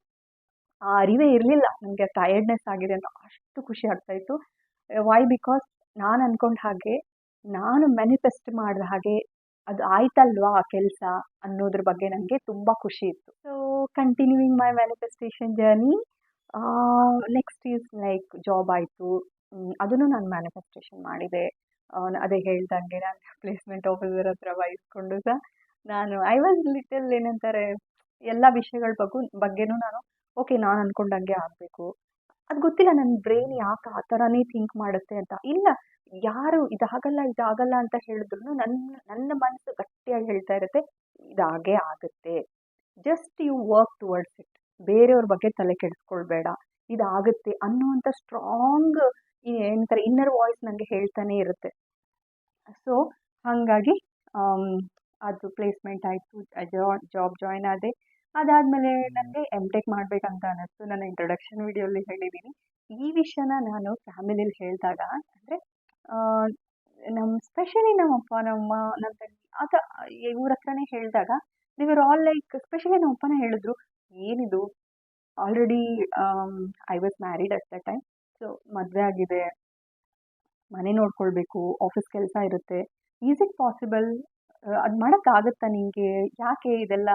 ಆ ಅರಿವೇ ಇರಲಿಲ್ಲ. ನನಗೆ ಟಯರ್ಡ್ನೆಸ್ ಆಗಿದೆ ಅಂತ ಅಷ್ಟು ಖುಷಿ ಆಗ್ತಾಯಿತ್ತು ವೈ ಬಿಕಾಸ್ ನಾನು ಅಂದ್ಕೊಂಡ ಹಾಗೆ, ನಾನು ಮ್ಯಾನಿಫೆಸ್ಟ್ ಮಾಡಿದ ಹಾಗೆ ಅದು ಆಯ್ತಲ್ವಾ ಆ ಕೆಲಸ ಅನ್ನೋದ್ರ ಬಗ್ಗೆ ನನಗೆ ತುಂಬ ಖುಷಿ ಇತ್ತು. So continuing my manifestation journey next is like job ಆಯಿತು. ಅದನ್ನು ನಾನು ಮ್ಯಾನಿಫೆಸ್ಟೇಷನ್ ಮಾಡಿದೆ. ಅದೇ ಹೇಳ್ದಂಗೆ ನಾನು ಪ್ಲೇಸ್ಮೆಂಟ್ ಆಫೀಸರ್ ಹತ್ರ ವಹಿಸ್ಕೊಂಡು ಸಹ ನಾನು ಐ ವಾಸ್ ಲಿಟಲ್ ಏನಂತಾರೆ, ಎಲ್ಲ ವಿಷಯಗಳ ಬಗ್ಗೆ, ಬಗ್ಗೆನೂ ನಾನು ಓಕೆ, ನಾನು ಅಂದ್ಕೊಂಡಂಗೆ ಆಗಬೇಕು. ಅದು ಗೊತ್ತಿಲ್ಲ ನನ್ನ ಬ್ರೈನ್ ಯಾಕೆ ಆ ಥರನೇ ಥಿಂಕ್ ಮಾಡುತ್ತೆ ಅಂತ. ಇಲ್ಲ, ಯಾರು ಇದಾಗಲ್ಲ ಇದಾಗಲ್ಲ ಅಂತ ಹೇಳಿದ್ರು ನನ್ನ ನನ್ನ ಮನಸ್ಸು ಗಟ್ಟಿಯಾಗಿ ಹೇಳ್ತಾ ಇರುತ್ತೆ, ಇದಾಗೇ ಆಗುತ್ತೆ. Just you work towards it. ಬೇರೆಯವ್ರ ಬಗ್ಗೆ ತಲೆ ಕೆಡಿಸ್ಕೊಳ್ಬೇಡ. ಇದಾಗುತ್ತೆ ಅನ್ನುವಂಥ ಸ್ಟ್ರಾಂಗ್ ಏನಂತಾರೆ ಇನ್ನರ್ ವಾಯ್ಸ್ ನನಗೆ ಹೇಳ್ತಾನೆ ಇರುತ್ತೆ. ಸೊ, ಹಾಗಾಗಿ ಅದು ಪ್ಲೇಸ್ಮೆಂಟ್ ಆಯಿತು ಜಾಬ್ ಜಾಯ್ನ್ ಆದೆ. ಅದಾದಮೇಲೆ ನನಗೆ ಎಂ ಟೆಕ್ ಮಾಡಬೇಕಂತ ಅನ್ನಿಸ್ತು. ನನ್ನ ಇಂಟ್ರೊಡಕ್ಷನ್ ವಿಡಿಯೋಲಿ ಹೇಳಿದ್ದೀನಿ ಈ ವಿಷಯನ ನಾನು ಫ್ಯಾಮಿಲಿಲಿ ಹೇಳಿದಾಗ ಅಂದರೆ ನಮ್ಮ ಸ್ಪೆಷಲಿ ನಮ್ಮ ಅಪ್ಪ ನಮ್ಮ ನಮ್ಮ ತಂಗಿ ಆತ ಇವ್ರ ಹತ್ರನೇ ಹೇಳಿದಾಗ ದೇವರ್ ಆಲ್ ಲೈಕ್ ಸ್ಪೆಷಲಿ ನಮ್ಮ ಅಪ್ಪನೇ ಹೇಳಿದ್ರು ಏನಿದು? Already I was married at the time so ಮದುವೆ ಆಗಿದೆ. ಮನೆ ನೋಡ್ಕೊಳ್ಬೇಕು. ಆಫೀಸ್ ಕೆಲಸ ಇರುತ್ತೆ. ಈಸ್ ಇಟ್ ಪಾಸಿಬಲ್ ಅದು ಮಾಡೋಕ್ಕಾಗತ್ತಾ ನಿನಗೆ ಯಾಕೆ ಇದೆಲ್ಲ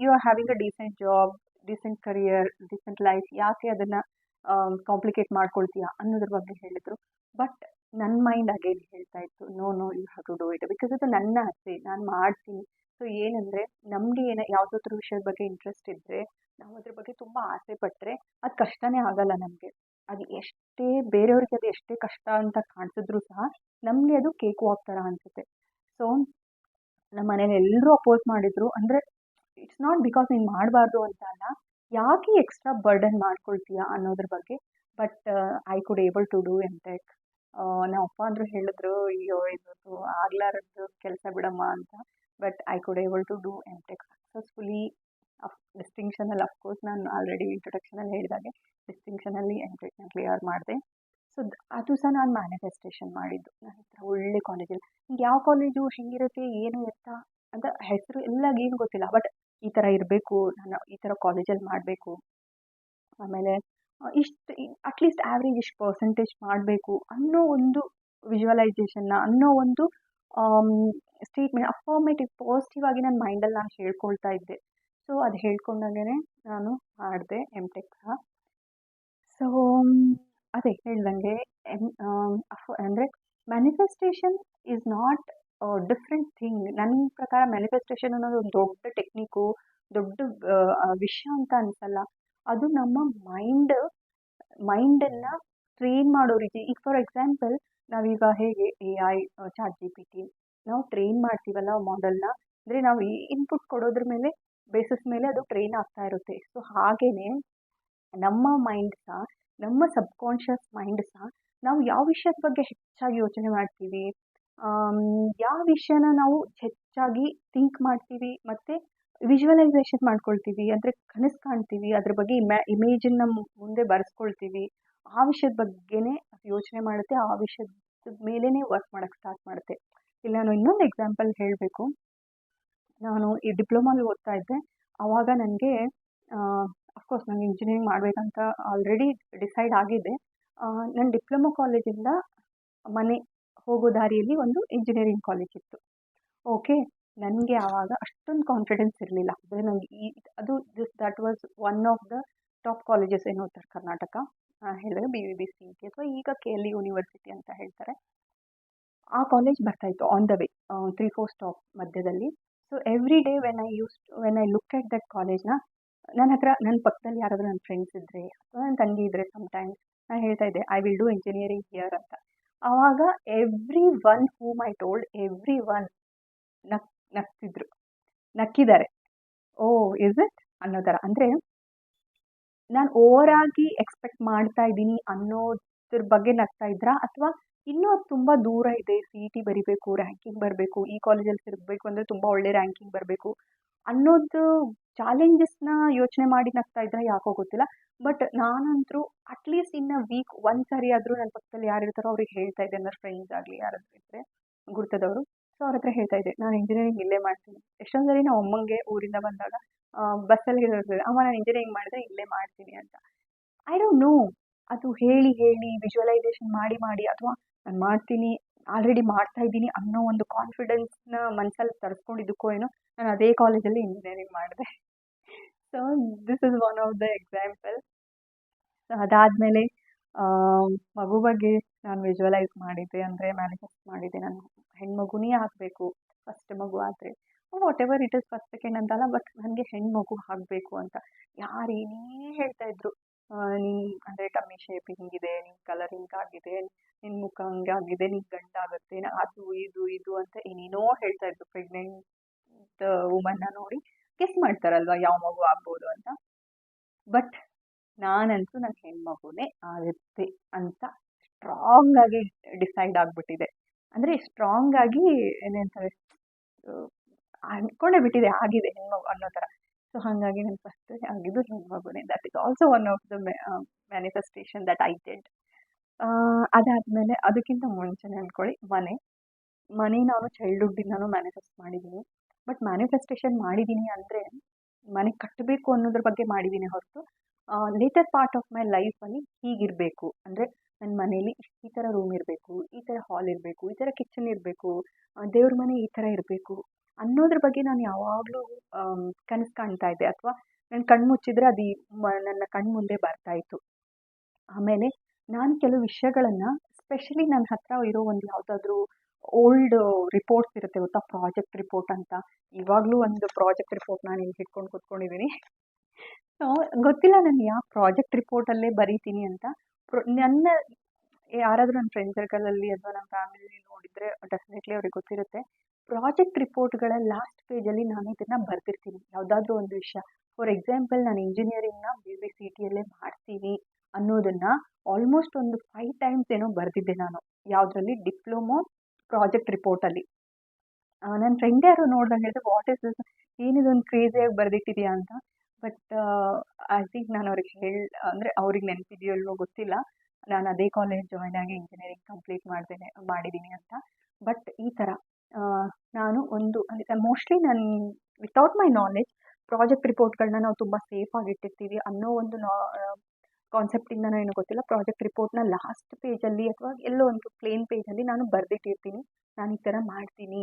you are having a decent job decent career decent life ಯಾಕೆ ಅದನ್ನು ಕಾಂಪ್ಲಿಕೇಟ್ ಮಾಡ್ಕೊಳ್ತೀಯಾ ಅನ್ನೋದ್ರ ಬಗ್ಗೆ ಹೇಳಿದರು. ಬಟ್ ನನ್ನ ಮೈಂಡ್ ಅಗೇನ್ ಹೇಳ್ತಾ ಇತ್ತು no no you have to do it because ಅದು ನನ್ನ ಆಸೆ, ನಾನು ಮಾಡ್ತೀನಿ. ಸೊ ಏನಂದರೆ, ನಮಗೆ ಏನ, ಯಾವುದಾದ್ರೂ ವಿಷಯದ ಬಗ್ಗೆ ಇಂಟ್ರೆಸ್ಟ್ ಇದ್ದರೆ ನಾವು ಅದ್ರ ಬಗ್ಗೆ ತುಂಬ ಆಸೆ ಪಟ್ಟರೆ ಅದು ಕಷ್ಟನೇ ಆಗಲ್ಲ ನಮಗೆ. ಅದು ಎಷ್ಟೇ, ಬೇರೆಯವ್ರಿಗೆ ಅದು ಎಷ್ಟೇ ಕಷ್ಟ ಅಂತ ಕಾಣಿಸಿದ್ರು ಸಹ, ನಮಗೆ ಅದು ಕೇಕ್ ವಾಕ್ ಥರ ಅನಿಸುತ್ತೆ. ಸೊ ನಮ್ಮ ಮನೇಲಿ ಎಲ್ಲರೂ ಅಪೋಸ್ ಮಾಡಿದರು ಅಂದರೆ ಇಟ್ಸ್ ನಾಟ್ ಬಿಕಾಸ್ ನೀನು ಮಾಡಬಾರ್ದು ಅಂತ ಅಲ್ಲ. ಯಾಕೆ ಎಕ್ಸ್ಟ್ರಾ ಬರ್ಡನ್ ಮಾಡ್ಕೊಳ್ತೀಯ ಅನ್ನೋದ್ರ ಬಗ್ಗೆ? But I could able to do M Tech ನಮ್ಮ ಅಪ್ಪ ಅಂದರು ಹೇಳಿದ್ರು, ಅಯ್ಯೋ, ಇದು ಆಗ್ಲಾರದ್ದು ಕೆಲಸ ಬಿಡಮ್ಮ ಅಂತ. But I could able to do M Tech successfully uh ಡಿಸ್ಟಿಂಕ್ಷನಲ್ಲಿ of course ನಾನು ಆಲ್ರೆಡಿ ಇಂಟ್ರೊಡಕ್ಷನಲ್ಲಿ ಹೇಳಿದಾಗೆ ಡಿಸ್ಟಿಂಕ್ಷನಲ್ಲಿ ಎಂ ಟೆಕ್ನ ಕ್ಲಿಯರ್ ಮಾಡಿದೆ. ಸೊ ಅದು ಸಹ ನಾನು ಮ್ಯಾನಿಫೆಸ್ಟೇಷನ್ ಮಾಡಿದ್ದು. ನನ್ನ ಹತ್ರ ಒಳ್ಳೆ ಕಾಲೇಜಲ್ಲಿ ಯಾವ ಕಾಲೇಜು ಹೇಗಿರುತ್ತೆ, ಏನು ಎತ್ತ ಅಂತ ಹೆಸರು ಎಲ್ಲ ಏನು ಗೊತ್ತಿಲ್ಲ. ಬಟ್ ಈ ಥರ ಇರಬೇಕು ನಾನು ಈ ಥರ ಕಾಲೇಜಲ್ಲಿ ಮಾಡಬೇಕು. ಆಮೇಲೆ ಇಷ್ಟು ಅಟ್ಲೀಸ್ಟ್ ಆ್ಯಾವ್ರೇಜ್ ಇಷ್ಟು ಪರ್ಸೆಂಟೇಜ್ ಮಾಡಬೇಕು ಅನ್ನೋ ಒಂದು ವಿಜುವಲೈಸೇಷನ್ನ ಅನ್ನೋ ಒಂದು ಸ್ಟೇಟ್ಮೆಂಟ್ ಅಫರ್ಮೇಟಿವ್ ಪಾಸಿಟಿವ್ ಆಗಿ ನನ್ನ ಮೈಂಡಲ್ಲಿ ನಾನು ಹೇಳ್ಕೊಳ್ತಾ ಇದ್ದೆ. ಸೊ ಅದು ಹೇಳ್ಕೊಂಡಾಗೇ ನಾನು ಮಾಡಿದೆ ಎಂ ಟೆಕ್ ಸಹ. ಸೊ ಅದೇ ಹೇಳ್ದಂಗೆ, ಎಂ ಅಫ್, ಅಂದರೆ manifestation is not different thing ನನ್ನ ಪ್ರಕಾರ ಮ್ಯಾನಿಫೆಸ್ಟೇಷನ್ ಅನ್ನೋದು ಒಂದು ದೊಡ್ಡ ಟೆಕ್ನಿಕು ದೊಡ್ಡ ವಿಷಯ ಅಂತ ಅನಿಸಲ್ಲ. ಅದು ನಮ್ಮ ಮೈಂಡ್ ಮೈಂಡನ್ನು ಟ್ರೈನ್ ಮಾಡೋ ರೀತಿ. ಈಗ ಫಾರ್ ಎಕ್ಸಾಂಪಲ್ ನಾವೀಗ ಹೇಗೆ A I chat G P T ನಾವು ಟ್ರೈನ್ ಮಾಡ್ತೀವಲ್ಲ ಮಾಡೆಲ್ನ ಅಂದರೆ ನಾವು ಈ ಇನ್ಪುಟ್ ಕೊಡೋದ್ರ ಮೇಲೆ ಬೇಸಿಸ್ ಮೇಲೆ ಅದು ಟ್ರೈನ್ ಆಗ್ತಾ ಇರುತ್ತೆ. ಸೊ ಹಾಗೆಯೇ ನಮ್ಮ ಮೈಂಡ್ ಸಹ ನಮ್ಮ ಸಬ್ಕಾನ್ಷಿಯಸ್ ಮೈಂಡ್ ಸಹ ನಾವು ಯಾವ ವಿಷಯದ ಬಗ್ಗೆ ಹೆಚ್ಚಾಗಿ ಯೋಚನೆ ಮಾಡ್ತೀವಿ? ಯಾವ ವಿಷಯನ ನಾವು ಹೆಚ್ಚಾಗಿ ಥಿಂಕ್ ಮಾಡ್ತೀವಿ ಮತ್ತು ವಿಜುವಲೈಸೇಷನ್ ಮಾಡ್ಕೊಳ್ತೀವಿ, ಅಂದರೆ ಕನಸು ಕಾಣ್ತೀವಿ, ಅದ್ರ ಬಗ್ಗೆ ಇಮ್ಯಾ ಇಮೇಜನ್ನ ಮುಂದೆ ಬರೆಸ್ಕೊಳ್ತೀವಿ, ಆ ವಿಷಯದ ಬಗ್ಗೆನೇ ಯೋಚನೆ ಮಾಡುತ್ತೆ, ಆ ವಿಷಯದ ಮೇಲೇ ವರ್ಕ್ ಮಾಡೋಕ್ಕೆ ಸ್ಟಾರ್ಟ್ ಮಾಡುತ್ತೆ. ಇಲ್ಲಿ ನಾನು ಇನ್ನೊಂದು ಎಕ್ಸಾಂಪಲ್ ಹೇಳಬೇಕು. ನಾನು ಈ ಡಿಪ್ಲೊಮಲ್ಲಿ ಓದ್ತಾ ಇದ್ದೆ. ಆವಾಗ ನನಗೆ ಅಫ್ಕೋರ್ಸ್ ನಾನು ಇಂಜಿನಿಯರಿಂಗ್ ಮಾಡಬೇಕಂತ ಆಲ್ರೆಡಿ ಡಿಸೈಡ್ ಆಗಿದೆ ನನ್ನ ಡಿಪ್ಲೊಮೊ ಕಾಲೇಜಿಂದ ಮನೆ ಹೋಗೋ ದಾರಿಯಲ್ಲಿ ಒಂದು ಇಂಜಿನಿಯರಿಂಗ್ ಕಾಲೇಜ್ ಇತ್ತು. ಓಕೆ ನನಗೆ ಆವಾಗ ಅಷ್ಟೊಂದು ಕಾನ್ಫಿಡೆನ್ಸ್ ಇರಲಿಲ್ಲ. ಅಂದರೆ ನನಗೆ ಈ, ಅದು this that was one of the top colleges ಏನು ಉತ್ತರ ಕರ್ನಾಟಕ. ಹೇಳಿದ್ರೆ B V B C K ಅಥವಾ ಈಗ ಕೆ ಎಲ್ ಯೂನಿವರ್ಸಿಟಿ ಅಂತ ಹೇಳ್ತಾರೆ. ಆ ಕಾಲೇಜ್ ಬರ್ತಾಯಿತ್ತು on the way three four stop ಮಧ್ಯದಲ್ಲಿ. So every day when I use when I look at that ಕಾಲೇಜ್ನ ನನ್ನ ಹತ್ರ ನನ್ನ ಪಕ್ಕದಲ್ಲಿ ಯಾರಾದರೂ ನನ್ನ ಫ್ರೆಂಡ್ಸ್ ಇದ್ದರೆ ಅಥವಾ ನನ್ನ ತಂಗಿ ಇದ್ದರೆ ಸಮ್ಟೈಮ್ಸ್ ನಾನು ಹೇಳ್ತಾ ಇದ್ದೆ I will do engineering here ಅಂತ. ಆವಾಗ everyone whom I told everyone ನಕ್, ನಕ್ತಿದ್ರು, ನಕ್ಕಿದ್ದಾರೆ. ಓ ಇಸ್ ಇಟ್ ಅನ್ನೋ ಥರ. ಅಂದರೆ ನಾನು ಓವರ್ ಎಕ್ಸ್ಪೆಕ್ಟ್ ಮಾಡ್ತಾ ಇದ್ದೀನಿ ಅನ್ನೋದ್ರ ಬಗ್ಗೆ ನಗ್ತಾ ಇದ್ರಾ? ಅಥವಾ ಇನ್ನೂ ತುಂಬ ದೂರ ಇದೆ ಸಿ ಇ ಟಿ ಬರಿಬೇಕು ರ್ಯಾಂಕಿಂಗ್ ಬರಬೇಕು, ಈ ಕಾಲೇಜಲ್ಲಿ ಸೇರಬೇಕು ಅಂದರೆ ತುಂಬ ಒಳ್ಳೆ ರ್ಯಾಂಕಿಂಗ್ ಬರಬೇಕು ಅನ್ನೋದು ಚಾಲೆಂಜಸ್ನ ಯೋಚನೆ ಮಾಡಿ ನಗ್ತಾ ಇದ್ರೆ ಯಾಕೋ ಗೊತ್ತಿಲ್ಲ. ಬಟ್ ನಾನಂತೂ ಅಟ್ಲೀಸ್ಟ್ ಇನ್ನ ವೀಕ್ ಒಂದ್ ಸರಿ ಆದರೂ ನನ್ನ ಪಕ್ಕದಲ್ಲಿ ಯಾರು ಇರ್ತಾರೋ ಅವ್ರಿಗೆ ಹೇಳ್ತಾ ಇದ್ದೆ. ನನ್ನ ಫ್ರೆಂಡ್ಸ್ ಆಗಲಿ, ಯಾರಾದರೂ ಇದ್ದರೆ ಗುರ್ತದವರು. ಸೊ ಅವ್ರ ಹತ್ರ ಹೇಳ್ತಾ ಇದ್ದೆ, ನಾನು ಇಂಜಿನಿಯರಿಂಗ್ ಇಲ್ಲೇ ಮಾಡ್ತೀನಿ. ಎಷ್ಟೊಂದು ಸರಿ ನಾವು ಅಮ್ಮಂಗೆ ಊರಿಂದ ಬಂದಾಗ ಬಸ್ಸಲ್ಲಿ ಹೇಳ್ತಿದ್ದೆ ಅಮ್ಮ, ನಾನು ಇಂಜಿನಿಯರಿಂಗ್ ಮಾಡಿದ್ರೆ ಇಲ್ಲೇ ಮಾಡ್ತೀನಿ ಅಂತ. ಐ ಡೋಂಟ್ ನೋ ಅದು ಹೇಳಿ ಹೇಳಿ ವಿಜುವಲೈಸೇಷನ್ ಮಾಡಿ ಮಾಡಿ, ಅಥವಾ ನಾನು ಮಾಡ್ತೀನಿ ಆಲ್ರೆಡಿ ಮಾಡ್ತಾ ಇದ್ದೀನಿ ಅನ್ನೋ ಒಂದು ಕಾನ್ಫಿಡೆನ್ಸ್ನ ಮನಸ್ಸಲ್ಲಿ ತರಿಸ್ಕೊಂಡಿದ್ದಕ್ಕೋ ಏನೋ, ನಾನು ಅದೇ ಕಾಲೇಜಲ್ಲಿ ಇಂಜಿನಿಯರಿಂಗ್ ಮಾಡಿದೆ. So this is one of the example so ಅದಾದಮೇಲೆ ಮಗು ಬಗ್ಗೆ ನಾನು ವಿಜುವಲೈಸ್ ಮಾಡಿದ್ದೆ ಅಂದರೆ ಮ್ಯಾನಿಫೆಸ್ಟ್ ಮಾಡಿದ್ದೆ. ನಾನು ಹೆಣ್ಮಗುನೇ ಆಗಬೇಕು ಫಸ್ಟ್ ಮಗು ಆದರೆ. Whatever it is first second ಅಂತಲ್ಲ ಬಟ್ ನನಗೆ ಹೆಣ್ಮಗು ಆಗಬೇಕು ಅಂತ. ಯಾರು ಏನೇ ಹೇಳ್ತಾ ಇದ್ರು. ನೀನು ಅಂದರೆ ಟಮ್ಮಿ ಶೇಪ್ ಹಿಂಗಿದೆ ನಿನ್ನ ಕಲರ್ ಹಿಂಗಾಗಿದೆ ನಿನ್ನ ಮುಖ ಹಂಗೆ ಆಗಿದೆ ನಿನ್ನ ಗಂಡಾಗುತ್ತೆ ಅದು ಇದು ಇದು ಅಂತ ಏನೇನೋ ಹೇಳ್ತಾ ಇದ್ರು. ಪ್ರೆಗ್ನೆಂಟ್ ವುಮನ್ನ ನೋಡಿ. ಗೆಸ್ ಮಾಡ್ತಾರಲ್ವಾ ಯಾವ ಮಗು ಆಗ್ಬೋದು ಅಂತ? ಬಟ್ ನಾನಂತೂ ನನ್ನ ಹೆಣ್ಮಗುನೇ ಆಗುತ್ತೆ ಅಂತ ಸ್ಟ್ರಾಂಗ್ ಆಗಿ ಡಿಸೈಡ್ ಆಗಿಬಿಟ್ಟಿದೆ. ಅಂದರೆ ಸ್ಟ್ರಾಂಗ್ ಆಗಿ ಏನಂತಾರೆ ಅಂದ್ಕೊಂಡೇ ಬಿಟ್ಟಿದೆ ಆಗಿದೆ ಹೆಣ್ಮಗು ಅನ್ನೋ ಥರ. ಸೊ ಹಾಗಾಗಿ ನನ್ನ ಫಸ್ಟ್ ಆಗಿದ್ದು ಹೆಣ್ಮಗುನೇ. That is also one of the manifestation that I did ಅದಾದಮೇಲೆ ಅದಕ್ಕಿಂತ ಮುಂಚೆನೆ ಅಂದ್ಕೊಳ್ಳಿ ಮನೆ. ಮನೆ ನಾನು ಚೈಲ್ಡ್ಹುಡ್ಡಿಂದನೂ ಮ್ಯಾನಿಫೆಸ್ಟ್ ಮಾಡಿದ್ದೀನಿ. ಬಟ್ ಮ್ಯಾನಿಫೆಸ್ಟೇಷನ್ ಮಾಡಿದ್ದೀನಿ ಅಂದರೆ ಮನೆ ಕಟ್ಟಬೇಕು ಅನ್ನೋದ್ರ ಬಗ್ಗೆ ಮಾಡಿದ್ದೀನಿ ಹೊರತು ಲೇಟರ್ ಪಾರ್ಟ್ ಆಫ್ ಮೈ ಲೈಫಲ್ಲಿ ಹೀಗಿರಬೇಕು. ಅಂದರೆ ನನ್ನ ಮನೇಲಿ ಈ ಥರ ರೂಮ್ ಇರಬೇಕು, ಈ ಥರ ಹಾಲ್ ಇರಬೇಕು, ಈ ಥರ ಕಿಚನ್ ಇರಬೇಕು ದೇವ್ರ ಮನೆ ಈ ಥರ ಇರಬೇಕು ಅನ್ನೋದ್ರ ಬಗ್ಗೆ ನಾನು ಯಾವಾಗಲೂ ಕನಸು ಕಾಣ್ತಾ ಇದ್ದೆ. ಅಥವಾ ನನ್ನ ಕಣ್ಣು ಮುಚ್ಚಿದ್ರೆ ಅದು ನನ್ನ ಕಣ್ಣು ಮುಂದೆ ಬರ್ತಾ ಇತ್ತು. ಆಮೇಲೆ ನಾನು ಕೆಲವು ವಿಷಯಗಳನ್ನು ಸ್ಪೆಷಲಿ ನನ್ನ ಹತ್ರ ಇರೋ ಒಂದು ಯಾವುದಾದ್ರೂ ಓಲ್ಡ್ ರಿಪೋರ್ಟ್ಸ್ ಇರುತ್ತೆ ಗೊತ್ತಾ? ಪ್ರಾಜೆಕ್ಟ್ ರಿಪೋರ್ಟ್ ಅಂತ. ಇವಾಗಲೂ ಒಂದು ಪ್ರಾಜೆಕ್ಟ್ ರಿಪೋರ್ಟ್ ನಾನು ಇಲ್ಲಿ ಹಿಡ್ಕೊಂಡು ಕೂತ್ಕೊಂಡಿದ್ದೀನಿ ಸೊ ಗೊತ್ತಿಲ್ಲ ನಾನು ಯಾವ ಪ್ರಾಜೆಕ್ಟ್ ರಿಪೋರ್ಟಲ್ಲೇ ಬರೀತೀನಿ ಅಂತ. ನನ್ನ ಯಾರಾದರೂ ನನ್ನ ಫ್ರೆಂಡ್ ಸರ್ಕಲಲ್ಲಿ ಅಥವಾ ನಮ್ಮ ಫ್ಯಾಮಿಲಿ ನೋಡಿದರೆ ಡೆಫಿನೆಟ್ಲಿ ಅವ್ರಿಗೆ ಗೊತ್ತಿರುತ್ತೆ. ಪ್ರಾಜೆಕ್ಟ್ ರಿಪೋರ್ಟ್ಗಳ ಲಾಸ್ಟ್ ಪೇಜಲ್ಲಿ ನಾನು ಇದನ್ನು ಬರ್ತಿರ್ತೀನಿ ಯಾವುದಾದ್ರೂ ಒಂದು ವಿಷಯ. ಫಾರ್ ಎಕ್ಸಾಂಪಲ್ ನಾನು ಇಂಜಿನಿಯರಿಂಗ್ನ ಬಿ ಬಿ ಸಿ ಟಿಯಲ್ಲೇ ಮಾಡ್ತೀನಿ ಅನ್ನೋದನ್ನು ಆಲ್ಮೋಸ್ಟ್ ಒಂದು ಫೈವ್ ಟೈಮ್ಸ್ ಏನೋ ಬರೆದಿದ್ದೆ ನಾನು. ಯಾವುದರಲ್ಲಿ? ಡಿಪ್ಲೊಮೊ ಪ್ರಾಜೆಕ್ಟ್ ರಿಪೋರ್ಟಲ್ಲಿ ನನ್ನ ಫ್ರೆಂಡ್ ಯಾರು ನೋಡ್ದಂಗೆ ಹೇಳಿದೆ ವಾಟ್ ಇಸ್ ದಿಸ್ ಏನಿದೊಂದು ಕ್ರೇಜಿಯಾಗಿ ಬರೆದಿಟ್ಟಿದ್ಯಾ ಅಂತ? ಬಟ್ ಐ ಥಿಂಕ್ ನಾನು ಅವ್ರಿಗೆ ಹೇಳಿ, ಅಂದರೆ ಅವ್ರಿಗೆ ನೆನಪಿದೆಯೋ ಇಲ್ವೋ ಗೊತ್ತಿಲ್ಲ. ನಾನು ಅದೇ ಕಾಲೇಜ್ ಜಾಯ್ನ್ ಆಗಿ ಇಂಜಿನಿಯರಿಂಗ್ ಕಂಪ್ಲೀಟ್ ಮಾಡ್ದೇನೆ ಮಾಡಿದ್ದೀನಿ ಅಂತ. ಬಟ್ ಈ ಥರ ನಾನು ಒಂದು, ಅಂದರೆ ಮೋಸ್ಟ್ಲಿ ನಾನು ವಿತೌಟ್ ಮೈ ನಾಲೆಜ್ ಪ್ರಾಜೆಕ್ಟ್ ರಿಪೋರ್ಟ್ಗಳನ್ನ ನಾವು ತುಂಬ ಸೇಫಾಗಿ ಇಟ್ಟಿರ್ತೀವಿ ಅನ್ನೋ ಒಂದು ನಾ ಕಾನ್ಸೆಪ್ಟಿಂದನೋ ಏನೋ ಗೊತ್ತಿಲ್ಲ. ಪ್ರಾಜೆಕ್ಟ್ ರಿಪೋರ್ಟ್ನ ಲಾಸ್ಟ್ ಪೇಜಲ್ಲಿ ಅಥವಾ ಎಲ್ಲೋ ಒಂದು ಪ್ಲೇನ್ ಪೇಜಲ್ಲಿ ನಾನು ಬರೆದಿಟ್ಟಿರ್ತೀನಿ. ನಾನು ಈ ಥರ ಮಾಡ್ತೀನಿ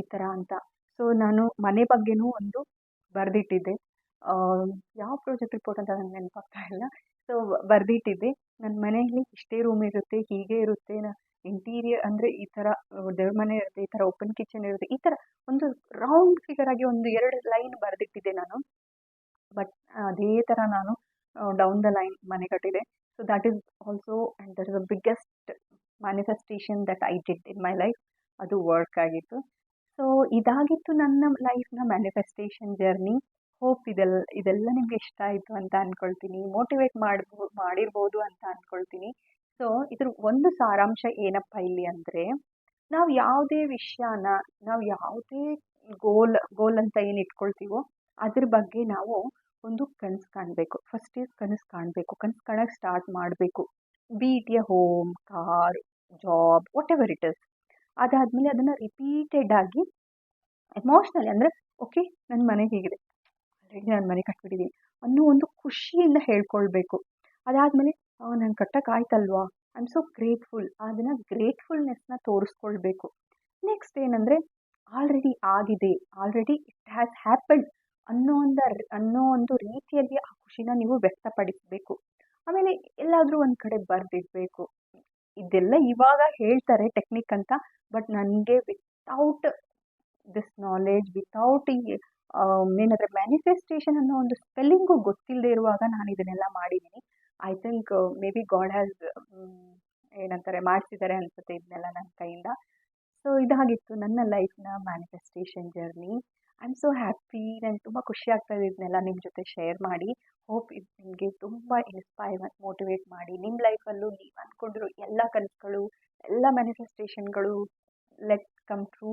ಈ ಥರ ಅಂತ. ಸೊ ನಾನು ಮನೆ ಬಗ್ಗೆನೂ ಒಂದು ಬರೆದಿಟ್ಟಿದ್ದೆ. ಯಾವ ಪ್ರಾಜೆಕ್ಟ್ ರಿಪೋರ್ಟ್ ಅಂತ ನನಗೆ ನೆನಪಾಗ್ತಾ ಇಲ್ಲ. ಸೊ ಬರೆದಿಟ್ಟಿದ್ದೆ. ನನ್ನ ಮನೆಯಲ್ಲಿ ಇಷ್ಟೇ ರೂಮ್ ಇರುತ್ತೆ, ಹೀಗೆ ಇರುತ್ತೆ. ನಾ ಇಂಟೀರಿಯರ್ ಅಂದರೆ ಈ ಥರ ದೇವ್ರ ಮನೆ ಇರುತ್ತೆ, ಈ ಥರ ಓಪನ್ ಕಿಚನ್ ಇರುತ್ತೆ, ಈ ಥರ ಒಂದು ರೌಂಡ್ ಫಿಗರ್ ಆಗಿ ಒಂದು ಎರಡು ಲೈನ್ ಬರೆದಿಟ್ಟಿದ್ದೆ ನಾನು. ಬಟ್ ಅದೇ ಥರ ನಾನು ಡೌನ್ ದ ಲೈನ್ ಮನೆ ಕಟ್ಟಿದೆ. So that is also and that is the biggest manifestation that I did in my life ಅದು ವರ್ಕ್ ಆಗಿತ್ತು. ಸೊ ಇದಾಗಿತ್ತು ನನ್ನ ಲೈಫ್ನ ಮ್ಯಾನಿಫೆಸ್ಟೇಷನ್ ಜರ್ನಿ ಹೋಪ್ ಇದೆಲ್ಲ ಇದೆಲ್ಲ ನಿಮಗೆ ಇಷ್ಟ ಆಯಿತು ಅಂತ ಅಂದ್ಕೊಳ್ತೀನಿ ಮೋಟಿವೇಟ್ ಮಾಡ್ಬೋ, ಮಾಡಿರ್ಬೋದು ಅಂತ ಅಂದ್ಕೊಳ್ತೀನಿ ಸೊ ಇದ್ರ ಒಂದು ಸಾರಾಂಶ ಏನಪ್ಪ ಇಲ್ಲಿ ಅಂದರೆ, ನಾವು ಯಾವುದೇ ವಿಷಯನ, ನಾವು ಯಾವುದೇ ಗೋಲ್ ಗೋಲ್ ಅಂತ ಏನು ಇಟ್ಕೊಳ್ತೀವೋ, ಅದ್ರ ಬಗ್ಗೆ ನಾವು ಒಂದು ಕನಸು ಕಾಣಬೇಕು. ಫಸ್ಟ್ ಇಸ್ ಕನಸು ಕಾಣಬೇಕು. ಕನಸು ಕಾಣೋಕ್ಕೆ ಸ್ಟಾರ್ಟ್ ಮಾಡಬೇಕು. Be it a home car job whatever it is ಅದಾದಮೇಲೆ ಅದನ್ನು ರಿಪೀಟೆಡ್ ಆಗಿ ಎಮೋಷ್ನಲಿ ಅಂದರೆ ಓಕೆ ನನ್ನ ಮನೆ ಹೀಗಿದೆ. ಆಲ್ರೆಡಿ ನಾನು ಮನೆ ಕಟ್ಬಿಟ್ಟಿದ್ದೀನಿ ಅನ್ನೋ ಒಂದು ಖುಷಿಯಿಂದ ಹೇಳ್ಕೊಳ್ಬೇಕು. ಅದಾದಮೇಲೆ ನಾನು ಕಟ್ಟೋಕ್ಕಾಯ್ತಲ್ವಾ ಐ ಆಮ್ ಸೊ ಗ್ರೇಟ್ಫುಲ್ ಅದನ್ನು ಗ್ರೇಟ್ಫುಲ್ನೆಸ್ನ ತೋರಿಸ್ಕೊಳ್ಬೇಕು. ನೆಕ್ಸ್ಟ್ ಏನಂದರೆ ಆಲ್ರೆಡಿ ಆಗಿದೆ. ಆಲ್ರೆಡಿ ಇಟ್ ಹ್ಯಾಸ್ ಹ್ಯಾಪನ್ ಅನ್ನೋ ಒಂದು ಅನ್ನೋ ಒಂದು ರೀತಿಯಲ್ಲಿ ಆ ಖುಷಿನ ನೀವು ವ್ಯಕ್ತಪಡಿಸಬೇಕು. ಆಮೇಲೆ ಎಲ್ಲಾದರೂ ಒಂದು ಕಡೆ ಬರೆದಿಡಬೇಕು ಇದೆಲ್ಲ ಇವಾಗ ಹೇಳ್ತಾರೆ ಟೆಕ್ನಿಕ್ ಅಂತ, ಬಟ್ ನನಗೆ ವಿತೌಟ್ ದಿಸ್ ನಾಲೆಜ್ ವಿತೌಟ್ ಈ ಏನಂದರೆ ಮ್ಯಾನಿಫೆಸ್ಟೇಷನ್ ಅನ್ನೋ ಒಂದು ಸ್ಪೆಲ್ಲಿಂಗು ಗೊತ್ತಿಲ್ಲದೆ ಇರುವಾಗ ನಾನು ಇದನ್ನೆಲ್ಲ ಮಾಡಿದ್ದೀನಿ. I think maybe God has ಏನಂತಾರೆ, ಮಾಡಿಸಿದ್ದಾರೆ ಅನ್ಸುತ್ತೆ ಇದನ್ನೆಲ್ಲ ನನ್ನ ಕೈಯಿಂದ. ಸೊ ಇದಾಗಿತ್ತು ನನ್ನ ಲೈಫ್ನ manifestation journey I am so happy ನಂಗೆ ತುಂಬ ಖುಷಿ ಆಗ್ತಾಯಿದೆ ಇದನ್ನೆಲ್ಲ ನಿಮ್ಮ ಜೊತೆ ಶೇರ್ ಮಾಡಿ. ಹೋಪ್ ಇದು ನಿಮಗೆ ತುಂಬ ಇನ್ಸ್ಪೈರ್ ಮೋಟಿವೇಟ್ ಮಾಡಿ. ನಿಮ್ಮ ಲೈಫಲ್ಲೂ ನೀವು ಅಂದ್ಕೊಂಡಿರೋ ಎಲ್ಲ ಕನಸುಗಳು, ಎಲ್ಲ ಮ್ಯಾನಿಫೆಸ್ಟೇಷನ್ಗಳು let come true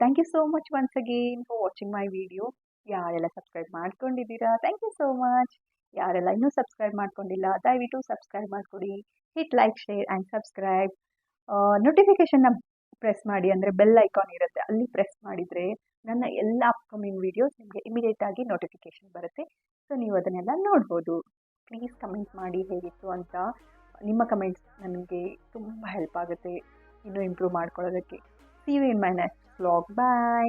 thank you so much once again for watching my video ಯಾರೆಲ್ಲ ಸಬ್ಸ್ಕ್ರೈಬ್ ಮಾಡ್ಕೊಂಡಿದ್ದೀರಾ? ಥ್ಯಾಂಕ್ ಯು ಸೋ ಮಚ್ ಯಾರೆಲ್ಲ ಇನ್ನೂ ಸಬ್ಸ್ಕ್ರೈಬ್ ಮಾಡ್ಕೊಂಡಿಲ್ಲ, ದಯವಿಟ್ಟು ಸಬ್ಸ್ಕ್ರೈಬ್ ಮಾಡಿಕೊಡಿ. Hit like share and subscribe ನೋಟಿಫಿಕೇಷನ್ನ press ಮಾಡಿ ಅಂದರೆ ಬೆಲ್ ಐಕಾನ್ ಇರುತ್ತೆ, ಅಲ್ಲಿ ಪ್ರೆಸ್ ಮಾಡಿದರೆ ನನ್ನ ಎಲ್ಲ ಅಪ್ಕಮಿಂಗ್ ವೀಡಿಯೋಸ್ ನಿಮಗೆ ಇಮಿಡಿಯೇಟ್ ಆಗಿ ನೋಟಿಫಿಕೇಶನ್ ಬರುತ್ತೆ. ಸೊ ನೀವು ಅದನ್ನೆಲ್ಲ ನೋಡ್ಬೋದು. ಪ್ಲೀಸ್ ಕಮೆಂಟ್ ಮಾಡಿ ಹೇಗಿತ್ತು ಅಂತ ನಿಮ್ಮ ಕಮೆಂಟ್ಸ್ ನನಗೆ ತುಂಬ ಹೆಲ್ಪ್ ಆಗುತ್ತೆ. ಇನ್ನೂ ಇಂಪ್ರೂವ್ ಮಾಡ್ಕೊಳ್ಳೋದಕ್ಕೆ. See you in my next vlog bye